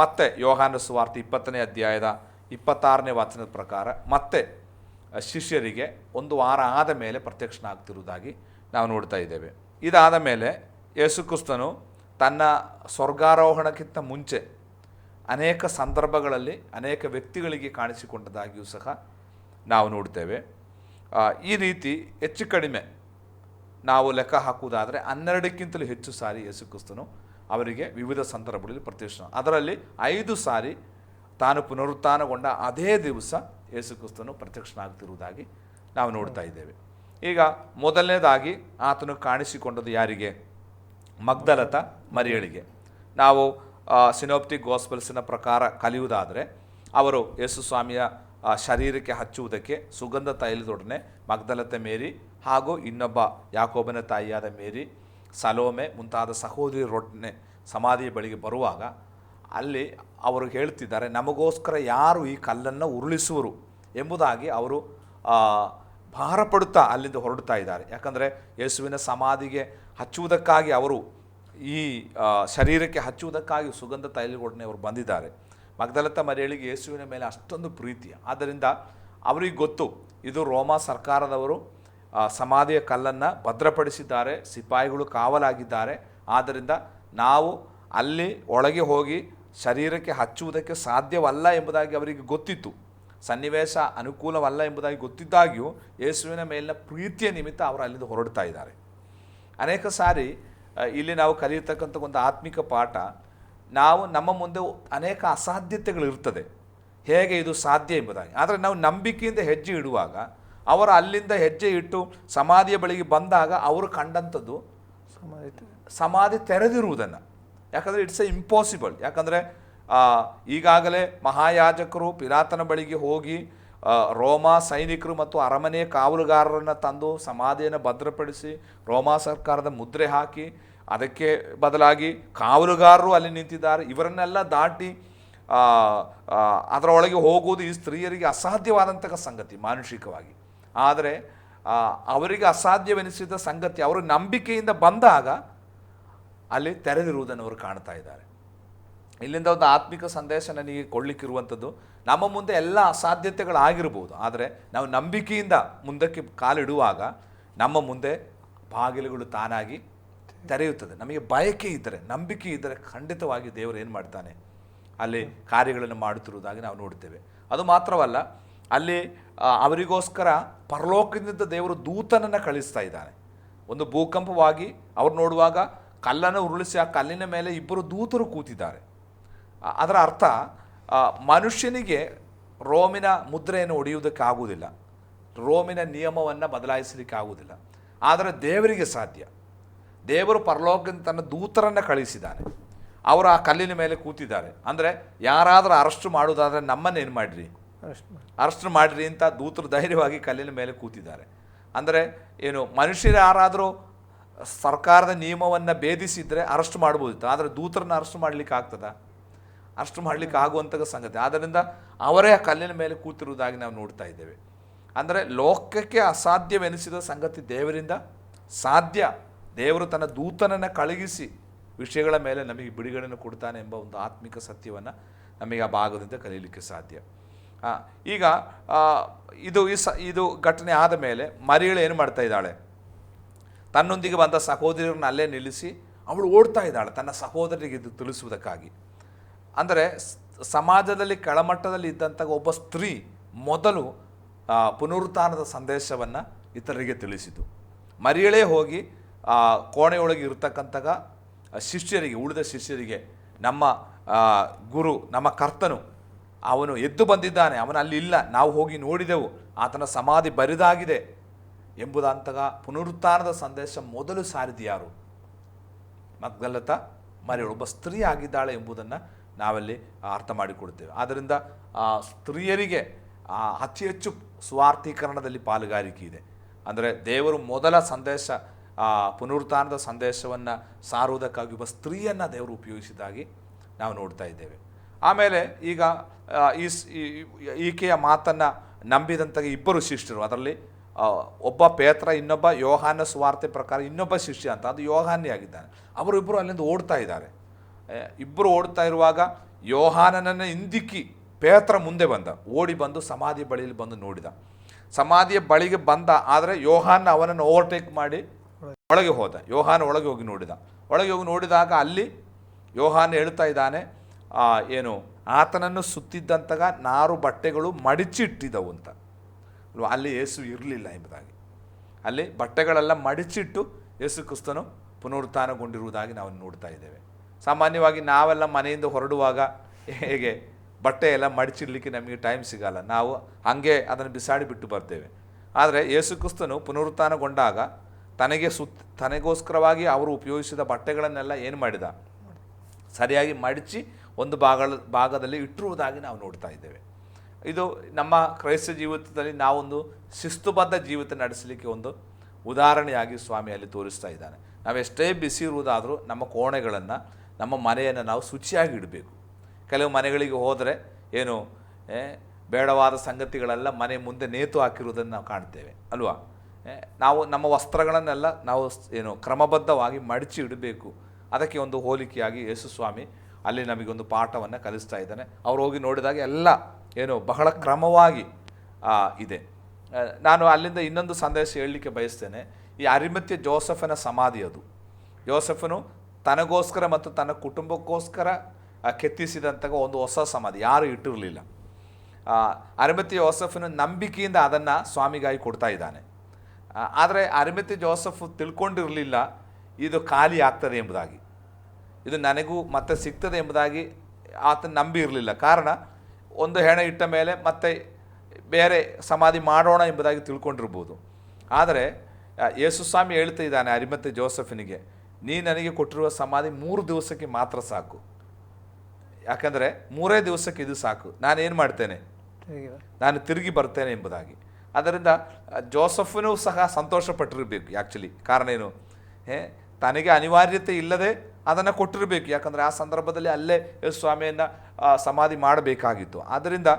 ಮತ್ತೆ ಯೋಹಾನ ಸುವಾರ್ತೆ ಇಪ್ಪತ್ತನೇ ಅಧ್ಯಾಯದ ಇಪ್ಪತ್ತಾರನೇ ವಚನದ ಪ್ರಕಾರ, ಮತ್ತೆ ಶಿಷ್ಯರಿಗೆ ಒಂದು ವಾರ ಆದ ಮೇಲೆ ಪ್ರತ್ಯಕ್ಷನಾಗ್ತಿರುವುದಾಗಿ ನಾವು ನೋಡ್ತಾ ಇದ್ದೇವೆ. ಇದಾದ ಮೇಲೆ ಯೇಸುಕ್ರಿಸ್ತನು ತನ್ನ ಸ್ವರ್ಗಾರೋಹಣಕ್ಕಿಂತ ಮುಂಚೆ ಅನೇಕ ಸಂದರ್ಭಗಳಲ್ಲಿ ಅನೇಕ ವ್ಯಕ್ತಿಗಳಿಗೆ ಕಾಣಿಸಿಕೊಂಡದಾಗಿಯೂ ಸಹ ನಾವು ನೋಡ್ತೇವೆ. ಈ ರೀತಿ ಹೆಚ್ಚು ಕಡಿಮೆ ನಾವು ಲೆಕ್ಕ ಹಾಕುವುದಾದರೆ ಹನ್ನೆರಡಕ್ಕಿಂತಲೂ ಹೆಚ್ಚು ಸಾರಿ ಯೇಸುಕ್ರಿಸ್ತನು ಅವರಿಗೆ ವಿವಿಧ ಸಂದರ್ಭಗಳಲ್ಲಿ ಪ್ರತ್ಯಕ್ಷ ಅದರಲ್ಲಿ ಐದು ಸಾರಿ ತಾನು ಪುನರುತ್ಥಾನಗೊಂಡ ಅದೇ ದಿವಸ ಯೇಸು ಕ್ರಿಸ್ತನು ಪ್ರತ್ಯಕ್ಷನಾಗ್ತಿರುವುದಾಗಿ ನಾವು ನೋಡ್ತಾ ಇದ್ದೇವೆ. ಈಗ ಮೊದಲನೇದಾಗಿ ಆತನು ಕಾಣಿಸಿಕೊಂಡದ್ದು ಯಾರಿಗೆ? ಮಗ್ದಲತ ಮರಿಯಳಿಗೆ. ನಾವು ಸಿನೋಪ್ಟಿಕ್ ಗೋಸ್ಪಲ್ಸಿನ ಪ್ರಕಾರ ಕಲಿಯುವುದಾದರೆ, ಅವರು ಯೇಸು ಸ್ವಾಮಿಯ ಶರೀರಕ್ಕೆ ಹಚ್ಚುವುದಕ್ಕೆ ಸುಗಂಧ ತೈಲದೊಡನೆ ಮಗ್ದಲತೆ ಮೇರಿ ಹಾಗೂ ಇನ್ನೊಬ್ಬ ಯಾಕೋಬನ ತಾಯಿಯಾದ ಮೇರಿ, ಸಲೋಮೆ ಮುಂತಾದ ಸಹೋದರಿಯರೊಡನೆ ಸಮಾಧಿಯ ಬಳಿಗೆ ಬರುವಾಗ ಅಲ್ಲಿ ಅವರು ಹೇಳ್ತಿದ್ದಾರೆ, ನಮಗೋಸ್ಕರ ಯಾರು ಈ ಕಲ್ಲನ್ನು ಉರುಳಿಸುವರು? ಎಂಬುದಾಗಿ ಅವರು ಭಾರ ಭಾರಪಡುತ್ತಾ ಅಲ್ಲಿಂದ ಹೊರಡ್ತಾ ಇದ್ದಾರೆ. ಯಾಕಂದರೆ ಯೇಸುವಿನ ಸಮಾಧಿಗೆ ಹಚ್ಚುವುದಕ್ಕಾಗಿ ಅವರು ಈ ಶರೀರಕ್ಕೆ ಹಚ್ಚುವುದಕ್ಕಾಗಿ ಸುಗಂಧ ತೈಲಗೊಡನೆ ಅವರು ಬಂದಿದ್ದಾರೆ. ಮಗ್ದಲತ ಮರಿಯಳಿಗೆ ಯೇಸುವಿನ ಮೇಲೆ ಅಷ್ಟೊಂದು ಪ್ರೀತಿ. ಆದ್ದರಿಂದ ಅವರಿಗೆ ಗೊತ್ತು, ಇದು ರೋಮಾ ಸರ್ಕಾರದವರು ಸಮಾಧಿಯ ಕಲ್ಲನ್ನು ಭದ್ರಪಡಿಸಿದ್ದಾರೆ, ಸಿಪಾಯಿಗಳು ಕಾವಲಾಗಿದ್ದಾರೆ. ಆದ್ದರಿಂದ ನಾವು ಅಲ್ಲಿ ಒಳಗೆ ಹೋಗಿ ಶರೀರಕ್ಕೆ ಹಚ್ಚುವುದಕ್ಕೆ ಸಾಧ್ಯವಲ್ಲ ಎಂಬುದಾಗಿ ಅವರಿಗೆ ಗೊತ್ತಿತ್ತು. ಸನ್ನಿವೇಶ ಅನುಕೂಲವಲ್ಲ ಎಂಬುದಾಗಿ ಗೊತ್ತಿದ್ದಾಗ್ಯೂ ಯೇಸುವಿನ ಮೇಲಿನ ಪ್ರೀತಿಯ ನಿಮಿತ್ತ ಅವರು ಅಲ್ಲಿಂದ ಹೊರಡ್ತಾ ಇದ್ದಾರೆ. ಅನೇಕ ಸಾರಿ ಇಲ್ಲಿ ನಾವು ಕಲಿಯತಕ್ಕಂಥ ಒಂದು ಆತ್ಮಿಕ ಪಾಠ ನಾವು ನಮ್ಮ ಮುಂದೆ ಅನೇಕ ಅಸಾಧ್ಯತೆಗಳು ಇರ್ತದೆ ಹೇಗೆ ಇದು ಸಾಧ್ಯ ಎಂಬುದಾಗಿ. ಆದರೆ ನಾವು ನಂಬಿಕೆಯಿಂದ ಹೆಜ್ಜೆ ಇಡುವಾಗ ಅವರು ಅಲ್ಲಿಂದ ಹೆಜ್ಜೆ ಇಟ್ಟು ಸಮಾಧಿಯ ಬಳಿಗೆ ಬಂದಾಗ ಅವರು ಕಂಡಂಥದ್ದು ಸಮಾಧಿ ಸಮಾಧಿ ತೆರೆದಿರುವುದನ್ನು. ಯಾಕಂದರೆ ಇಟ್ಸ್ ಎ ಇಂಪಾಸಿಬಲ್ ಯಾಕಂದರೆ ಈಗಾಗಲೇ ಮಹಾಯಾಜಕರು ಪಿರಾತನ ಬಳಿಗೆ ಹೋಗಿ ರೋಮಾ ಸೈನಿಕರು ಮತ್ತು ಅರಮನೆಯ ಕಾವಲುಗಾರರನ್ನು ತಂದು ಸಮಾಧಿಯನ್ನು ಭದ್ರಪಡಿಸಿ, ರೋಮಾ ಸರ್ಕಾರದ ಮುದ್ರೆ ಹಾಕಿ, ಅದಕ್ಕೆ ಬದಲಾಗಿ ಕಾವಲುಗಾರರು ಅಲ್ಲಿ ನಿಂತಿದ್ದಾರೆ. ಇವರನ್ನೆಲ್ಲ ದಾಟಿ ಅದರೊಳಗೆ ಹೋಗುವುದು ಈ ಸ್ತ್ರೀಯರಿಗೆ ಅಸಾಧ್ಯವಾದಂತಹ ಸಂಗತಿ, ಮಾನುಷಿಕವಾಗಿ. ಆದರೆ ಅವರಿಗೆ ಅಸಾಧ್ಯವೆನಿಸಿದ ಸಂಗತಿ, ಅವರು ನಂಬಿಕೆಯಿಂದ ಬಂದಾಗ ಅಲ್ಲಿ ತೆರೆದಿರುವುದನ್ನು ಅವರು ಕಾಣ್ತಾ ಇದ್ದಾರೆ. ಇಲ್ಲಿಂದ ಒಂದು ಆತ್ಮಿಕ ಸಂದೇಶ ನನಗೆ ಕೊಡ್ಲಿಕ್ಕಿರುವಂಥದ್ದು, ನಮ್ಮ ಮುಂದೆ ಎಲ್ಲ ಅಸಾಧ್ಯತೆಗಳಾಗಿರ್ಬೋದು, ಆದರೆ ನಾವು ನಂಬಿಕೆಯಿಂದ ಮುಂದಕ್ಕೆ ಕಾಲಿಡುವಾಗ ನಮ್ಮ ಮುಂದೆ ಬಾಗಿಲುಗಳು ತಾನಾಗಿ ತೆರೆಯುತ್ತದೆ. ನಮಗೆ ಬಯಕೆ ಇದ್ದರೆ, ನಂಬಿಕೆ ಇದ್ದರೆ ಖಂಡಿತವಾಗಿ ದೇವರು ಏನು ಮಾಡ್ತಾನೆ? ಅಲ್ಲಿ ಕಾರ್ಯಗಳನ್ನು ಮಾಡುತ್ತಿರುವುದಾಗಿ ನಾವು ನೋಡ್ತೇವೆ ಅದು ಮಾತ್ರವಲ್ಲ, ಅಲ್ಲಿ ಅವರಿಗೋಸ್ಕರ ಪರಲೋಕದಿಂದ ದೇವರು ದೂತನನ್ನು ಕಳಿಸ್ತಾ ಇದ್ದಾನೆ. ಒಂದು ಭೂಕಂಪವಾಗಿ ಅವ್ರು ನೋಡುವಾಗ ಕಲ್ಲನ್ನು ಉರುಳಿಸಿ ಆ ಕಲ್ಲಿನ ಮೇಲೆ ಇಬ್ಬರು ದೂತರು ಕೂತಿದ್ದಾರೆ. ಅದರ ಅರ್ಥ ಮನುಷ್ಯನಿಗೆ ರೋಮಿನ ಮುದ್ರೆಯನ್ನು ಹೊಡೆಯುವುದಕ್ಕೆ ಆಗುವುದಿಲ್ಲ. ರೋಮಿನ ನಿಯಮವನ್ನು ಬದಲಾಯಿಸಲಿಕ್ಕೆ ಆಗುವುದಿಲ್ಲ. ಆದರೆ ದೇವರಿಗೆ ಸಾಧ್ಯ. ದೇವರು ಪರಲೋಕದಿಂದ ತನ್ನ ದೂತರನ್ನು ಕಳಿಸಿದ್ದಾನೆ ಅವರು ಆ ಕಲ್ಲಿನ ಮೇಲೆ ಕೂತಿದ್ದಾರೆ. ಅಂದರೆ ಯಾರಾದರೂ ಅರೆಸ್ಟ್ ಮಾಡುವುದಾದರೆ ನಮ್ಮನ್ನು ಏನು ಮಾಡಿರಿ. ಅರೆಸ್ಟ್ ಮಾಡಿರಿ ಅಂತ ದೂತರು ಧೈರ್ಯವಾಗಿ ಕಲ್ಲಿನ ಮೇಲೆ ಕೂತಿದ್ದಾರೆ. ಅಂದರೆ ಏನು ಮನುಷ್ಯರು ಯಾರಾದರೂ ಸರ್ಕಾರದ ನಿಯಮವನ್ನು ಭೇದಿಸಿದರೆ ಅರೆಸ್ಟ್ ಮಾಡ್ಬೋದಿತ್ತು. ಆದರೆ ದೂತರನ್ನ ಅರೆಸ್ಟ್ ಮಾಡಲಿಕ್ಕೆ ಆಗ್ತದ? ಅರೆಸ್ಟ್ ಮಾಡಲಿಕ್ಕೆ ಆಗುವಂಥ ಸಂಗತಿ. ಆದ್ದರಿಂದ ಅವರೇ ಕಲ್ಲಿನ ಮೇಲೆ ಕೂತಿರುವುದಾಗಿ ನಾವು ನೋಡ್ತಾ ಇದ್ದೇವೆ. ಅಂದರೆ ಲೋಕಕ್ಕೆ ಅಸಾಧ್ಯವೆನಿಸಿದ ಸಂಗತಿ ದೇವರಿಂದ ಸಾಧ್ಯ. ದೇವರು ತನ್ನ ದೂತನನ್ನು ಕಳುಹಿಸಿ ವಿಷಯಗಳ ಮೇಲೆ ನಮಗೆ ಬಿಡುಗಡೆಯನ್ನು ಕೊಡ್ತಾನೆ ಎಂಬ ಒಂದು ಆತ್ಮಿಕ ಸತ್ಯವನ್ನು ನಮಗೆ ಆ ಭಾಗದಿಂದ ಕಲಿಯಲಿಕ್ಕೆ ಸಾಧ್ಯ. ಈಗ ಇದು ಈ ಸ, ಇದು ಘಟನೆ ಆದ ಮೇಲೆ ಮರಿಗಳು ಏನು ಮಾಡ್ತಾ ಇದ್ದಾಳೆ? ತನ್ನೊಂದಿಗೆ ಬಂದ ಸಹೋದರಿಯರನ್ನ ಅಲ್ಲೇ ನಿಲ್ಲಿಸಿ ಅವಳು ಓಡ್ತಾ ಇದ್ದಾಳೆ, ತನ್ನ ಸಹೋದರಿಗೆ ಇದು ತಿಳಿಸುವುದಕ್ಕಾಗಿ. ಅಂದರೆ ಸಮಾಜದಲ್ಲಿ ಕೆಳಮಟ್ಟದಲ್ಲಿ ಇದ್ದಂಥ ಒಬ್ಬ ಸ್ತ್ರೀ ಮೊದಲು ಪುನರುತ್ಥಾನದ ಸಂದೇಶವನ್ನು ಇತರರಿಗೆ ತಿಳಿಸಿತು. ಮರಿಯಳೇ ಹೋಗಿ ಕೋಣೆಯೊಳಗೆ ಇರತಕ್ಕಂತಹ ಶಿಷ್ಯರಿಗೆ, ಉಳಿದ ಶಿಷ್ಯರಿಗೆ ನಮ್ಮ ಗುರು, ನಮ್ಮ ಕರ್ತನು ಅವನು ಎದ್ದು ಬಂದಿದ್ದಾನೆ ಅವನಲ್ಲಿ ಇಲ್ಲ ನಾವು ಹೋಗಿ ನೋಡಿದೆವು, ಆತನ ಸಮಾಧಿ ಬರಿದಾಗಿದೆ ಎಂಬುದಂತಹ ಪುನರುತ್ಥಾನದ ಸಂದೇಶ ಮೊದಲು ಸಾರಿದ ಯಾರು ಮರಿಯಳು, ಒಬ್ಬ ಸ್ತ್ರೀ ಆಗಿದ್ದಾಳೆ ಎಂಬುದನ್ನು ನಾವಲ್ಲಿ ಅರ್ಥ ಮಾಡಿಕೊಡುತ್ತೇವೆ. ಆದ್ದರಿಂದ ಸ್ತ್ರೀಯರಿಗೆ ಅತಿ ಹೆಚ್ಚು ಸ್ವಾರ್ಥೀಕರಣದಲ್ಲಿ ಪಾಲುಗಾರಿಕೆ ಇದೆ. ಅಂದರೆ ದೇವರು ಮೊದಲ ಸಂದೇಶ ಪುನರುತ್ಥಾನದ ಸಂದೇಶವನ್ನು ಸಾರುವುದಕ್ಕಾಗಿ ಒಬ್ಬ ಸ್ತ್ರೀಯನ್ನು ದೇವರು ಉಪಯೋಗಿಸಿದಾಗಿ ನಾವು ನೋಡ್ತಾ ಇದ್ದೇವೆ. ಆಮೇಲೆ ಈಗ ಈ ಈಕೆಯ ಮಾತನ್ನು ನಂಬಿದಂಥ ಇಬ್ಬರು ಶಿಷ್ಯರು, ಅದರಲ್ಲಿ ಒಬ್ಬ ಪೇತ್ರ, ಇನ್ನೊಬ್ಬ ಯೋಹಾನ ಸ್ವಾರ್ಥೆ ಪ್ರಕಾರ ಇನ್ನೊಬ್ಬ ಶಿಷ್ಯ ಅಂತ, ಅದು ಯೋಹಾನಿ ಆಗಿದ್ದಾನೆ. ಅವರಿಬ್ಬರು ಅಲ್ಲಿಂದ ಓಡ್ತಾ ಇದ್ದಾರೆ. ಇಬ್ಬರು ಓಡ್ತಾ ಇರುವಾಗ ಯೋಹಾನನನ್ನು ಹಿಂದಿಕ್ಕಿ ಪೇತ್ರ ಮುಂದೆ ಬಂದ, ಓಡಿ ಬಂದು ಸಮಾಧಿ ಬಳಿಯಲ್ಲಿ ಬಂದು ನೋಡಿದ. ಸಮಾಧಿಯ ಬಳಿಗೆ ಬಂದ, ಆದರೆ ಯೋಹಾನ ಅವನನ್ನು ಓವರ್ಟೇಕ್ ಮಾಡಿ ಒಳಗೆ ಹೋದ. ಯೋಹಾನ ಒಳಗೆ ಹೋಗಿ ನೋಡಿದ. ಒಳಗೆ ಹೋಗಿ ನೋಡಿದಾಗ ಅಲ್ಲಿ ಯೋಹಾನ ಹೇಳ್ತಾ ಇದ್ದಾನೆ ಏನು, ಆತನನ್ನು ಸುತ್ತಿದ್ದಂತಹ ನಾರು ಬಟ್ಟೆಗಳು ಮಡಿಚಿಟ್ಟಿದ್ದವು ಅಂತ. ಅಲ್ವಾ ಅಲ್ಲಿ ಯೇಸು ಇರಲಿಲ್ಲ ಎಂಬುದಾಗಿ. ಅಲ್ಲಿ ಬಟ್ಟೆಗಳೆಲ್ಲ ಮಡಿಚಿಟ್ಟು ಯೇಸು ಕ್ರಿಸ್ತನು ಪುನರುತ್ಥಾನಗೊಂಡಿರುವುದಾಗಿ ನಾವು ನೋಡ್ತಾ ಇದ್ದೇವೆ. ಸಾಮಾನ್ಯವಾಗಿ ನಾವೆಲ್ಲ ಮನೆಯಿಂದ ಹೊರಡುವಾಗ ಹೇಗೆ ಬಟ್ಟೆ ಎಲ್ಲ ಮಡಚಿರಲಿಕ್ಕೆ ನಮಗೆ ಟೈಮ್ ಸಿಗಲ್ಲ. ನಾವು ಹಾಗೆ ಅದನ್ನು ಬಿಸಾಡಿ ಬಿಟ್ಟು ಬರ್ತೇವೆ. ಆದರೆ ಯೇಸು ಕ್ರಿಸ್ತನು ಪುನರುತ್ಥಾನಗೊಂಡಾಗ ತನಗೆ ಸುತ್ತ ತನಗೋಸ್ಕರವಾಗಿ ಅವರು ಉಪಯೋಗಿಸಿದ ಬಟ್ಟೆಗಳನ್ನೆಲ್ಲ ಏನು ಮಾಡಿದ? ಸರಿಯಾಗಿ ಮಡಚಿ ಒಂದು ಭಾಗ ಭಾಗದಲ್ಲಿ ಇಟ್ಟಿರುವುದಾಗಿ ನಾವು ನೋಡ್ತಾ ಇದ್ದೇವೆ. ಇದು ನಮ್ಮ ಕ್ರೈಸ್ತ ಜೀವಿತದಲ್ಲಿ ನಾವೊಂದು ಶಿಸ್ತುಬದ್ಧ ಜೀವಿತ ನಡೆಸಲಿಕ್ಕೆ ಒಂದು ಉದಾಹರಣೆಯಾಗಿ ಸ್ವಾಮಿ ಅಲ್ಲಿ ತೋರಿಸ್ತಾ ಇದ್ದಾನೆ. ನಾವೆಷ್ಟೇ ಬಿಸಿ ಇರುವುದಾದರೂ ನಮ್ಮ ಕೋಣೆಗಳನ್ನು, ನಮ್ಮ ಮನೆಯನ್ನು ನಾವು ಶುಚಿಯಾಗಿ ಇಡಬೇಕು. ಕೆಲವು ಮನೆಗಳಿಗೆ ಹೋದರೆ ಏನು ಬೇಡವಾದ ಸಂಗತಿಗಳೆಲ್ಲ ಮನೆ ಮುಂದೆ ನೇತು ಹಾಕಿರುವುದನ್ನು ನಾವು ಕಾಣ್ತೇವೆ, ಅಲ್ವಾ? ನಾವು ನಮ್ಮ ವಸ್ತ್ರಗಳನ್ನೆಲ್ಲ ನಾವು ಏನು, ಕ್ರಮಬದ್ಧವಾಗಿ ಮಡಚಿ ಇಡಬೇಕು. ಅದಕ್ಕೆ ಒಂದು ಹೋಲಿಕೆಯಾಗಿ ಯೇಸು ಸ್ವಾಮಿ ಅಲ್ಲಿ ನಮಗೊಂದು ಪಾಠವನ್ನು ಕಲಿಸ್ತಾ ಇದ್ದಾನೆ. ಅವ್ರು ಹೋಗಿ ನೋಡಿದಾಗ ಎಲ್ಲ ಏನು ಬಹಳ ಕ್ರಮವಾಗಿ ಇದೆ. ನಾನು ಅಲ್ಲಿಂದ ಇನ್ನೊಂದು ಸಂದೇಶ ಹೇಳಲಿಕ್ಕೆ ಬಯಸ್ತೇನೆ. ಈ ಅರಿಮತ್ಯ ಜೋಸಫನ ಸಮಾಧಿ ಅದು. ಜೋಸಫನು ತನಗೋಸ್ಕರ ಮತ್ತು ತನ್ನ ಕುಟುಂಬಕ್ಕೋಸ್ಕರ ಕೆತ್ತಿಸಿದಂತಹ ಒಂದು ಹೊಸ ಸಮಾಧಿ. ಯಾರು ಇಟ್ಟಿರಲಿಲ್ಲ. ಅರಿಮತಿ ಜೋಸಫನು ನಂಬಿಕೆಯಿಂದ ಅದನ್ನು ಸ್ವಾಮಿಗಾಗಿ ಕೊಡ್ತಾ ಇದ್ದಾನೆ. ಆದರೆ ಅರಿಮತಿ ಜೋಸಫ್ ತಿಳ್ಕೊಂಡಿರಲಿಲ್ಲ, ಇದು ಖಾಲಿ ಆಗ್ತದೆ ಎಂಬುದಾಗಿ. ಇದು ನನಗೂ ಮತ್ತೆ ಸಿಗ್ತದೆ ಎಂಬುದಾಗಿ ಆತ ನಂಬಿ ಇರಲಿಲ್ಲ ಕಾರಣ ಒಂದು ಹೆಣ ಇಟ್ಟ ಮೇಲೆ ಮತ್ತೆ ಬೇರೆ ಸಮಾಧಿ ಮಾಡೋಣ ಎಂಬುದಾಗಿ ತಿಳ್ಕೊಂಡಿರ್ಬೋದು. ಆದರೆ ಯೇಸುಸ್ವಾಮಿ ಯೇಸು ಸ್ವಾಮಿ ಹೇಳ್ತಾ ಇದ್ದಾನೆ ಅರಿಮತ್ತೆ ಜೋಸೆಫಿನಿಗೆ ನೀ ನನಗೆ ಕೊಟ್ಟಿರುವ ಸಮಾಧಿ ಮೂರು ದಿವಸಕ್ಕೆ ಮಾತ್ರ ಸಾಕು. ಯಾಕಂದರೆ ಮೂರೇ ದಿವಸಕ್ಕೆ ಇದು ಸಾಕು. ನಾನೇನು ಮಾಡ್ತೇನೆ? ನಾನು ತಿರುಗಿ ಬರ್ತೇನೆ ಎಂಬುದಾಗಿ. ಅದರಿಂದ ಜೋಸಫನು ಸಹ ಸಂತೋಷಪಟ್ಟಿರಬೇಕು ಆ್ಯಕ್ಚುಲಿ ಕಾರಣ ಏನು? ಏ ತನಗೆ ಅನಿವಾರ್ಯತೆ ಇಲ್ಲದೆ ಅದನ್ನು ಕೊಟ್ಟಿರಬೇಕು. ಯಾಕಂದರೆ ಆ ಸಂದರ್ಭದಲ್ಲಿ ಅಲ್ಲೇ ಯೇಸು ಸ್ವಾಮಿಯನ್ನು ಸಮಾಧಿ ಮಾಡಬೇಕಾಗಿತ್ತು. ಆದ್ದರಿಂದ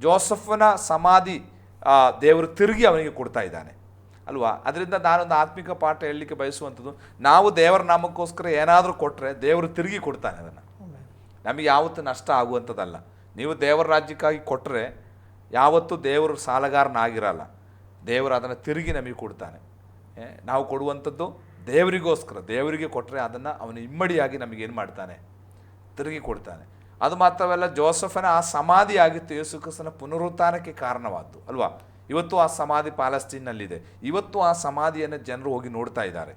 ಜೋಸಫನ ಸಮಾಧಿ ದೇವರು ತಿರುಗಿ ಅವನಿಗೆ ಕೊಡ್ತಾ ಇದ್ದಾನೆ. ಅಲ್ವಾ? ಅದರಿಂದ ನಾನೊಂದು ಆತ್ಮಿಕ ಪಾಠ ಹೇಳಲಿಕ್ಕೆ ಬಯಸುವಂಥದ್ದು, ನಾವು ದೇವರ ನಾಮಕ್ಕೋಸ್ಕರ ಏನಾದರೂ ಕೊಟ್ಟರೆ ದೇವರು ತಿರುಗಿ ಕೊಡ್ತಾನೆ ಅದನ್ನು. ನಮಗೆ ಯಾವತ್ತು ನಷ್ಟ ಆಗುವಂಥದ್ದಲ್ಲ. ನೀವು ದೇವರ ರಾಜ್ಯಕ್ಕಾಗಿ ಕೊಟ್ಟರೆ ಯಾವತ್ತೂ ದೇವರು ಸಾಲಗಾರನಾಗಿರಲ್ಲ. ದೇವರು ಅದನ್ನು ತಿರುಗಿ ನಮಗೆ ಕೊಡ್ತಾನೆ. ನಾವು ಕೊಡುವಂಥದ್ದು ದೇವರಿಗೋಸ್ಕರ. ದೇವರಿಗೆ ಕೊಟ್ಟರೆ ಅದನ್ನು ಅವನು ಇಮ್ಮಡಿಯಾಗಿ ನಮಗೇನು ಮಾಡ್ತಾನೆ? ತಿರುಗಿ ಕೊಡ್ತಾನೆ. ಅದು ಮಾತ್ರವಲ್ಲ ಜೋಸಫನ ಆ ಸಮಾಧಿ ಆಗಿತ್ತು ಯೇಸು ಕ್ರಿಸ್ತನ ಪುನರುತ್ಥಾನಕ್ಕೆ ಕಾರಣವಾದ್ದು ಅಲ್ವಾ? ಇವತ್ತು ಆ ಸಮಾಧಿ ಪ್ಯಾಲೆಸ್ಟೀನ್ನಲ್ಲಿದೆ ಇವತ್ತು ಆ ಸಮಾಧಿಯನ್ನು ಜನರು ಹೋಗಿ ನೋಡ್ತಾ ಇದ್ದಾರೆ.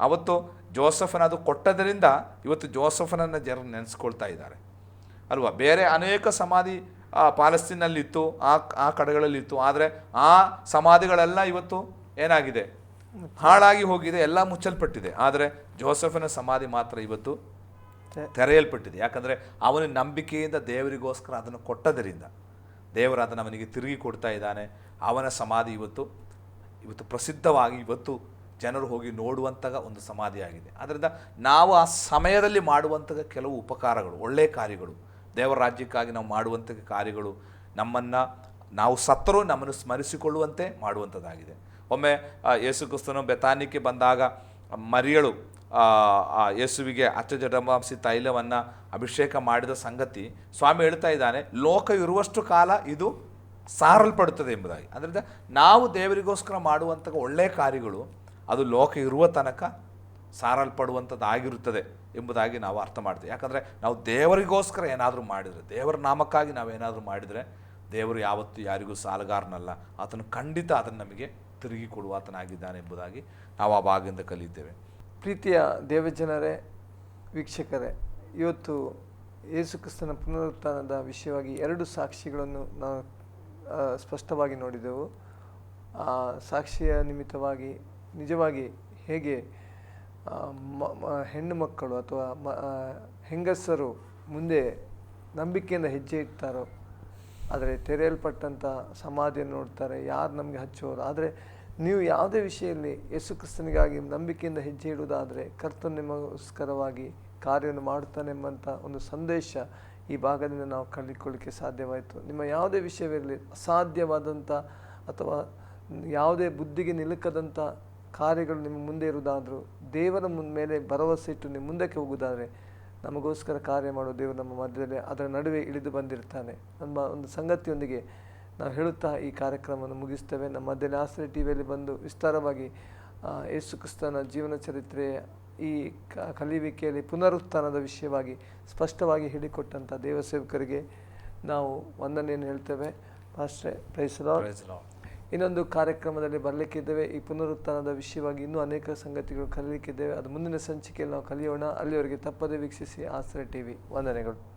ಅವತ್ತು ಜೋಸಫನ ಅದು ಕೊಟ್ಟದರಿಂದ ಇವತ್ತು ಜೋಸಫನನ್ನು ಜನರು ನೆನೆಸ್ಕೊಳ್ತಾ ಇದ್ದಾರೆ. ಅಲ್ವಾ? ಬೇರೆ ಅನೇಕ ಸಮಾಧಿ ಆ, ಪಾಲಸ್ತೀನಲ್ಲಿತ್ತು ಆ ಆ ಕಡೆಗಳಲ್ಲಿತ್ತು. ಆದರೆ ಆ ಸಮಾಧಿಗಳೆಲ್ಲ ಇವತ್ತು ಏನಾಗಿದೆ? ಹಾಳಾಗಿ ಹೋಗಿದೆ ಎಲ್ಲ ಮುಚ್ಚಲ್ಪಟ್ಟಿದೆ. ಆದರೆ ಜೋಸಫನ ಸಮಾಧಿ ಮಾತ್ರ ಇವತ್ತು ತೆರೆಯಲ್ಪಟ್ಟಿದೆ. ಯಾಕಂದರೆ ಅವನ ನಂಬಿಕೆಯಿಂದ ದೇವರಿಗೋಸ್ಕರ ಅದನ್ನು ಕೊಟ್ಟದರಿಂದ ದೇವರು ಅದನ್ನು ಅವನಿಗೆ ತಿರುಗಿ ಕೊಡ್ತಾ ಇದ್ದಾನೆ. ಅವನ ಸಮಾಧಿ ಇವತ್ತು ಇವತ್ತು ಪ್ರಸಿದ್ಧವಾಗಿ ಇವತ್ತು ಜನರು ಹೋಗಿ ನೋಡುವಂತಹ ಒಂದು ಸಮಾಧಿಯಾಗಿದೆ. ಅದರಿಂದ ನಾವು ಆ ಸಮಯದಲ್ಲಿ ಮಾಡುವಂತಹ ಕೆಲವು ಉಪಕಾರಗಳು ಒಳ್ಳೆಯ ಕಾರ್ಯಗಳು, ದೇವರ ರಾಜ್ಯಕ್ಕಾಗಿ ನಾವು ಮಾಡುವಂತಹ ಕಾರ್ಯಗಳು ನಮ್ಮನ್ನು, ನಾವು ಸತ್ತರೂ ನಮ್ಮನ್ನು ಸ್ಮರಿಸಿಕೊಳ್ಳುವಂತೆ ಮಾಡುವಂಥದ್ದಾಗಿದೆ. ಒಮ್ಮೆ ಯೇಸು ಕ್ರಿಸ್ತನು ಬೆತಾನಿಕ್ಕೆ ಬಂದಾಗ ಮರಿಯಳು ಆ, ಯೇಸುವಿಗೆ ಅಚ್ಚಜಡಮಾಂಸಿ ತೈಲವನ್ನು ಅಭಿಷೇಕ ಮಾಡಿದ ಸಂಗತಿ ಸ್ವಾಮಿ ಹೇಳ್ತಾ ಇದ್ದಾನೆ ಲೋಕ ಇರುವಷ್ಟು ಕಾಲ ಇದು ಸಾರಲ್ಪಡುತ್ತದೆ ಎಂಬುದಾಗಿ. ಅದರಿಂದ ನಾವು ದೇವರಿಗೋಸ್ಕರ ಮಾಡುವಂಥ ಒಳ್ಳೆಯ ಕಾರ್ಯಗಳು ಅದು ಲೋಕ ಇರುವ ತನಕ ಸಾರಲ್ಪಡುವಂಥದ್ದಾಗಿರುತ್ತದೆ ಎಂಬುದಾಗಿ ನಾವು ಅರ್ಥ ಮಾಡ್ತೀವಿ. ಯಾಕಂದರೆ ನಾವು ದೇವರಿಗೋಸ್ಕರ ಏನಾದರೂ ಮಾಡಿದರೆ ದೇವರ ನಾಮಕ್ಕಾಗಿ ನಾವು ಏನಾದರೂ ಮಾಡಿದರೆ ದೇವರು ಯಾವತ್ತೂ ಯಾರಿಗೂ ಸಾಲಗಾರನಲ್ಲ. ಆತನು ಖಂಡಿತ ಅದನ್ನು ನಮಗೆ ತಿರುಗಿ ಕೊಡುವ ಆತನಾಗಿದ್ದಾನೆ ಎಂಬುದಾಗಿ ನಾವು ಆ ಭಾಗದಿಂದ ಕಲಿತೇವೆ ಪ್ರೀತಿಯ ದೇವಜನರೇ, ವೀಕ್ಷಕರೇ, ಇವತ್ತು ಯೇಸುಕ್ರಿಸ್ತನ ಪುನರುತ್ಥಾನದ ವಿಷಯವಾಗಿ ಎರಡು ಸಾಕ್ಷಿಗಳನ್ನು ನಾವು ಸ್ಪಷ್ಟವಾಗಿ ನೋಡಿದೆವು. ಆ ಸಾಕ್ಷಿಯ ನಿಮಿತ್ತವಾಗಿ, ನಿಜವಾಗಿ ಹೇಗೆ ಹೆಣ್ಣು ಮಕ್ಕಳು ಅಥವಾ, ಮ ಹೆಂಗಸರು ಮುಂದೆ ನಂಬಿಕೆಯಿಂದ ಹೆಜ್ಜೆ ಇಡ್ತಾರೋ, ಆದರೆ ತೆರೆಯಲ್ಪಟ್ಟಂಥ ಸಮಾಧಿಯನ್ನು ನೋಡ್ತಾರೆ, ಯಾರು ನಮಗೆ ಹಚ್ಚೋರು, ಆದರೆ ನೀವು ಯಾವುದೇ ವಿಷಯದಲ್ಲಿ ಯೇಸು ಕ್ರಿಸ್ತನಿಗಾಗಿ ನಂಬಿಕೆಯಿಂದ ಹೆಜ್ಜೆ ಇಡುವುದಾದರೆ ಕರ್ತನು ನಿಮಗೋಸ್ಕರವಾಗಿ ಕಾರ್ಯವನ್ನು ಮಾಡುತ್ತಾನೆ ಎಂಬಂಥ ಒಂದು ಸಂದೇಶ ಈ ಭಾಗದಿಂದ ನಾವು ಕಲಿಕೊಳ್ಳಿಕ್ಕೆ ಸಾಧ್ಯವಾಯಿತು. ನಿಮ್ಮ ಯಾವುದೇ ವಿಷಯವಿರಲಿ, ಅಸಾಧ್ಯವಾದಂಥ ಅಥವಾ ಯಾವುದೇ ಬುದ್ಧಿಗೆ ನಿಲುಕದಂಥ ಕಾರ್ಯಗಳು ನಿಮ್ಮ ಮುಂದೆ ಇರುವುದಾದರೂ ದೇವರ ಮೇಲೆ ಭರವಸೆ ಇಟ್ಟು ನಿಮ್ಮ ಮುಂದಕ್ಕೆ ಹೋಗುವುದಾದರೆ ನಮಗೋಸ್ಕರ ಕಾರ್ಯ ಮಾಡುವ ದೇವರು ನಮ್ಮ ಮಧ್ಯದಲ್ಲಿ ಅದರ ನಡುವೆ ಇಳಿದು ಬಂದಿರ್ತಾನೆ ನಮ್ಮ ಒಂದು ಸಂಗತಿಯೊಂದಿಗೆ ನಾವು ಹೇಳುತ್ತಾ ಈ ಕಾರ್ಯಕ್ರಮವನ್ನು ಮುಗಿಸ್ತೇವೆ. ನಮ್ಮ ದಿನ ಆಶ್ರಯ ಟಿ ವಿಯಲ್ಲಿ ಬಂದು ವಿಸ್ತಾರವಾಗಿ ಯೇಸು ಕ್ರಿಸ್ತನ ಜೀವನ ಚರಿತ್ರೆ ಈ ಕಲಿಯುವಿಕೆಯಲ್ಲಿ ಪುನರುತ್ಥಾನದ ವಿಷಯವಾಗಿ ಸ್ಪಷ್ಟವಾಗಿ ಹೇಳಿಕೊಟ್ಟಂಥ ದೇವಸೇವಕರಿಗೆ ನಾವು ವಂದನೆಯನ್ನು ಹೇಳ್ತೇವೆ. ಪಾಸ್ಟ್ರೆ ಪ್ರೈಸಲಾ. ಇನ್ನೊಂದು ಕಾರ್ಯಕ್ರಮದಲ್ಲಿ ಬರಲಿಕ್ಕಿದ್ದೇವೆ ಈ ಪುನರುತ್ಥಾನದ ವಿಷಯವಾಗಿ ಇನ್ನೂ ಅನೇಕ ಸಂಗತಿಗಳು ಕಲಿಯಲಿಕ್ಕಿದ್ದೇವೆ ಅದು ಮುಂದಿನ ಸಂಚಿಕೆಯಲ್ಲಿ ನಾವು ಕಲಿಯೋಣ. ಅಲ್ಲಿವರೆಗೆ ತಪ್ಪದೆ ವೀಕ್ಷಿಸಿ ಆಶ್ರಯ ಟಿವಿ ವಂದನೆಗಳು.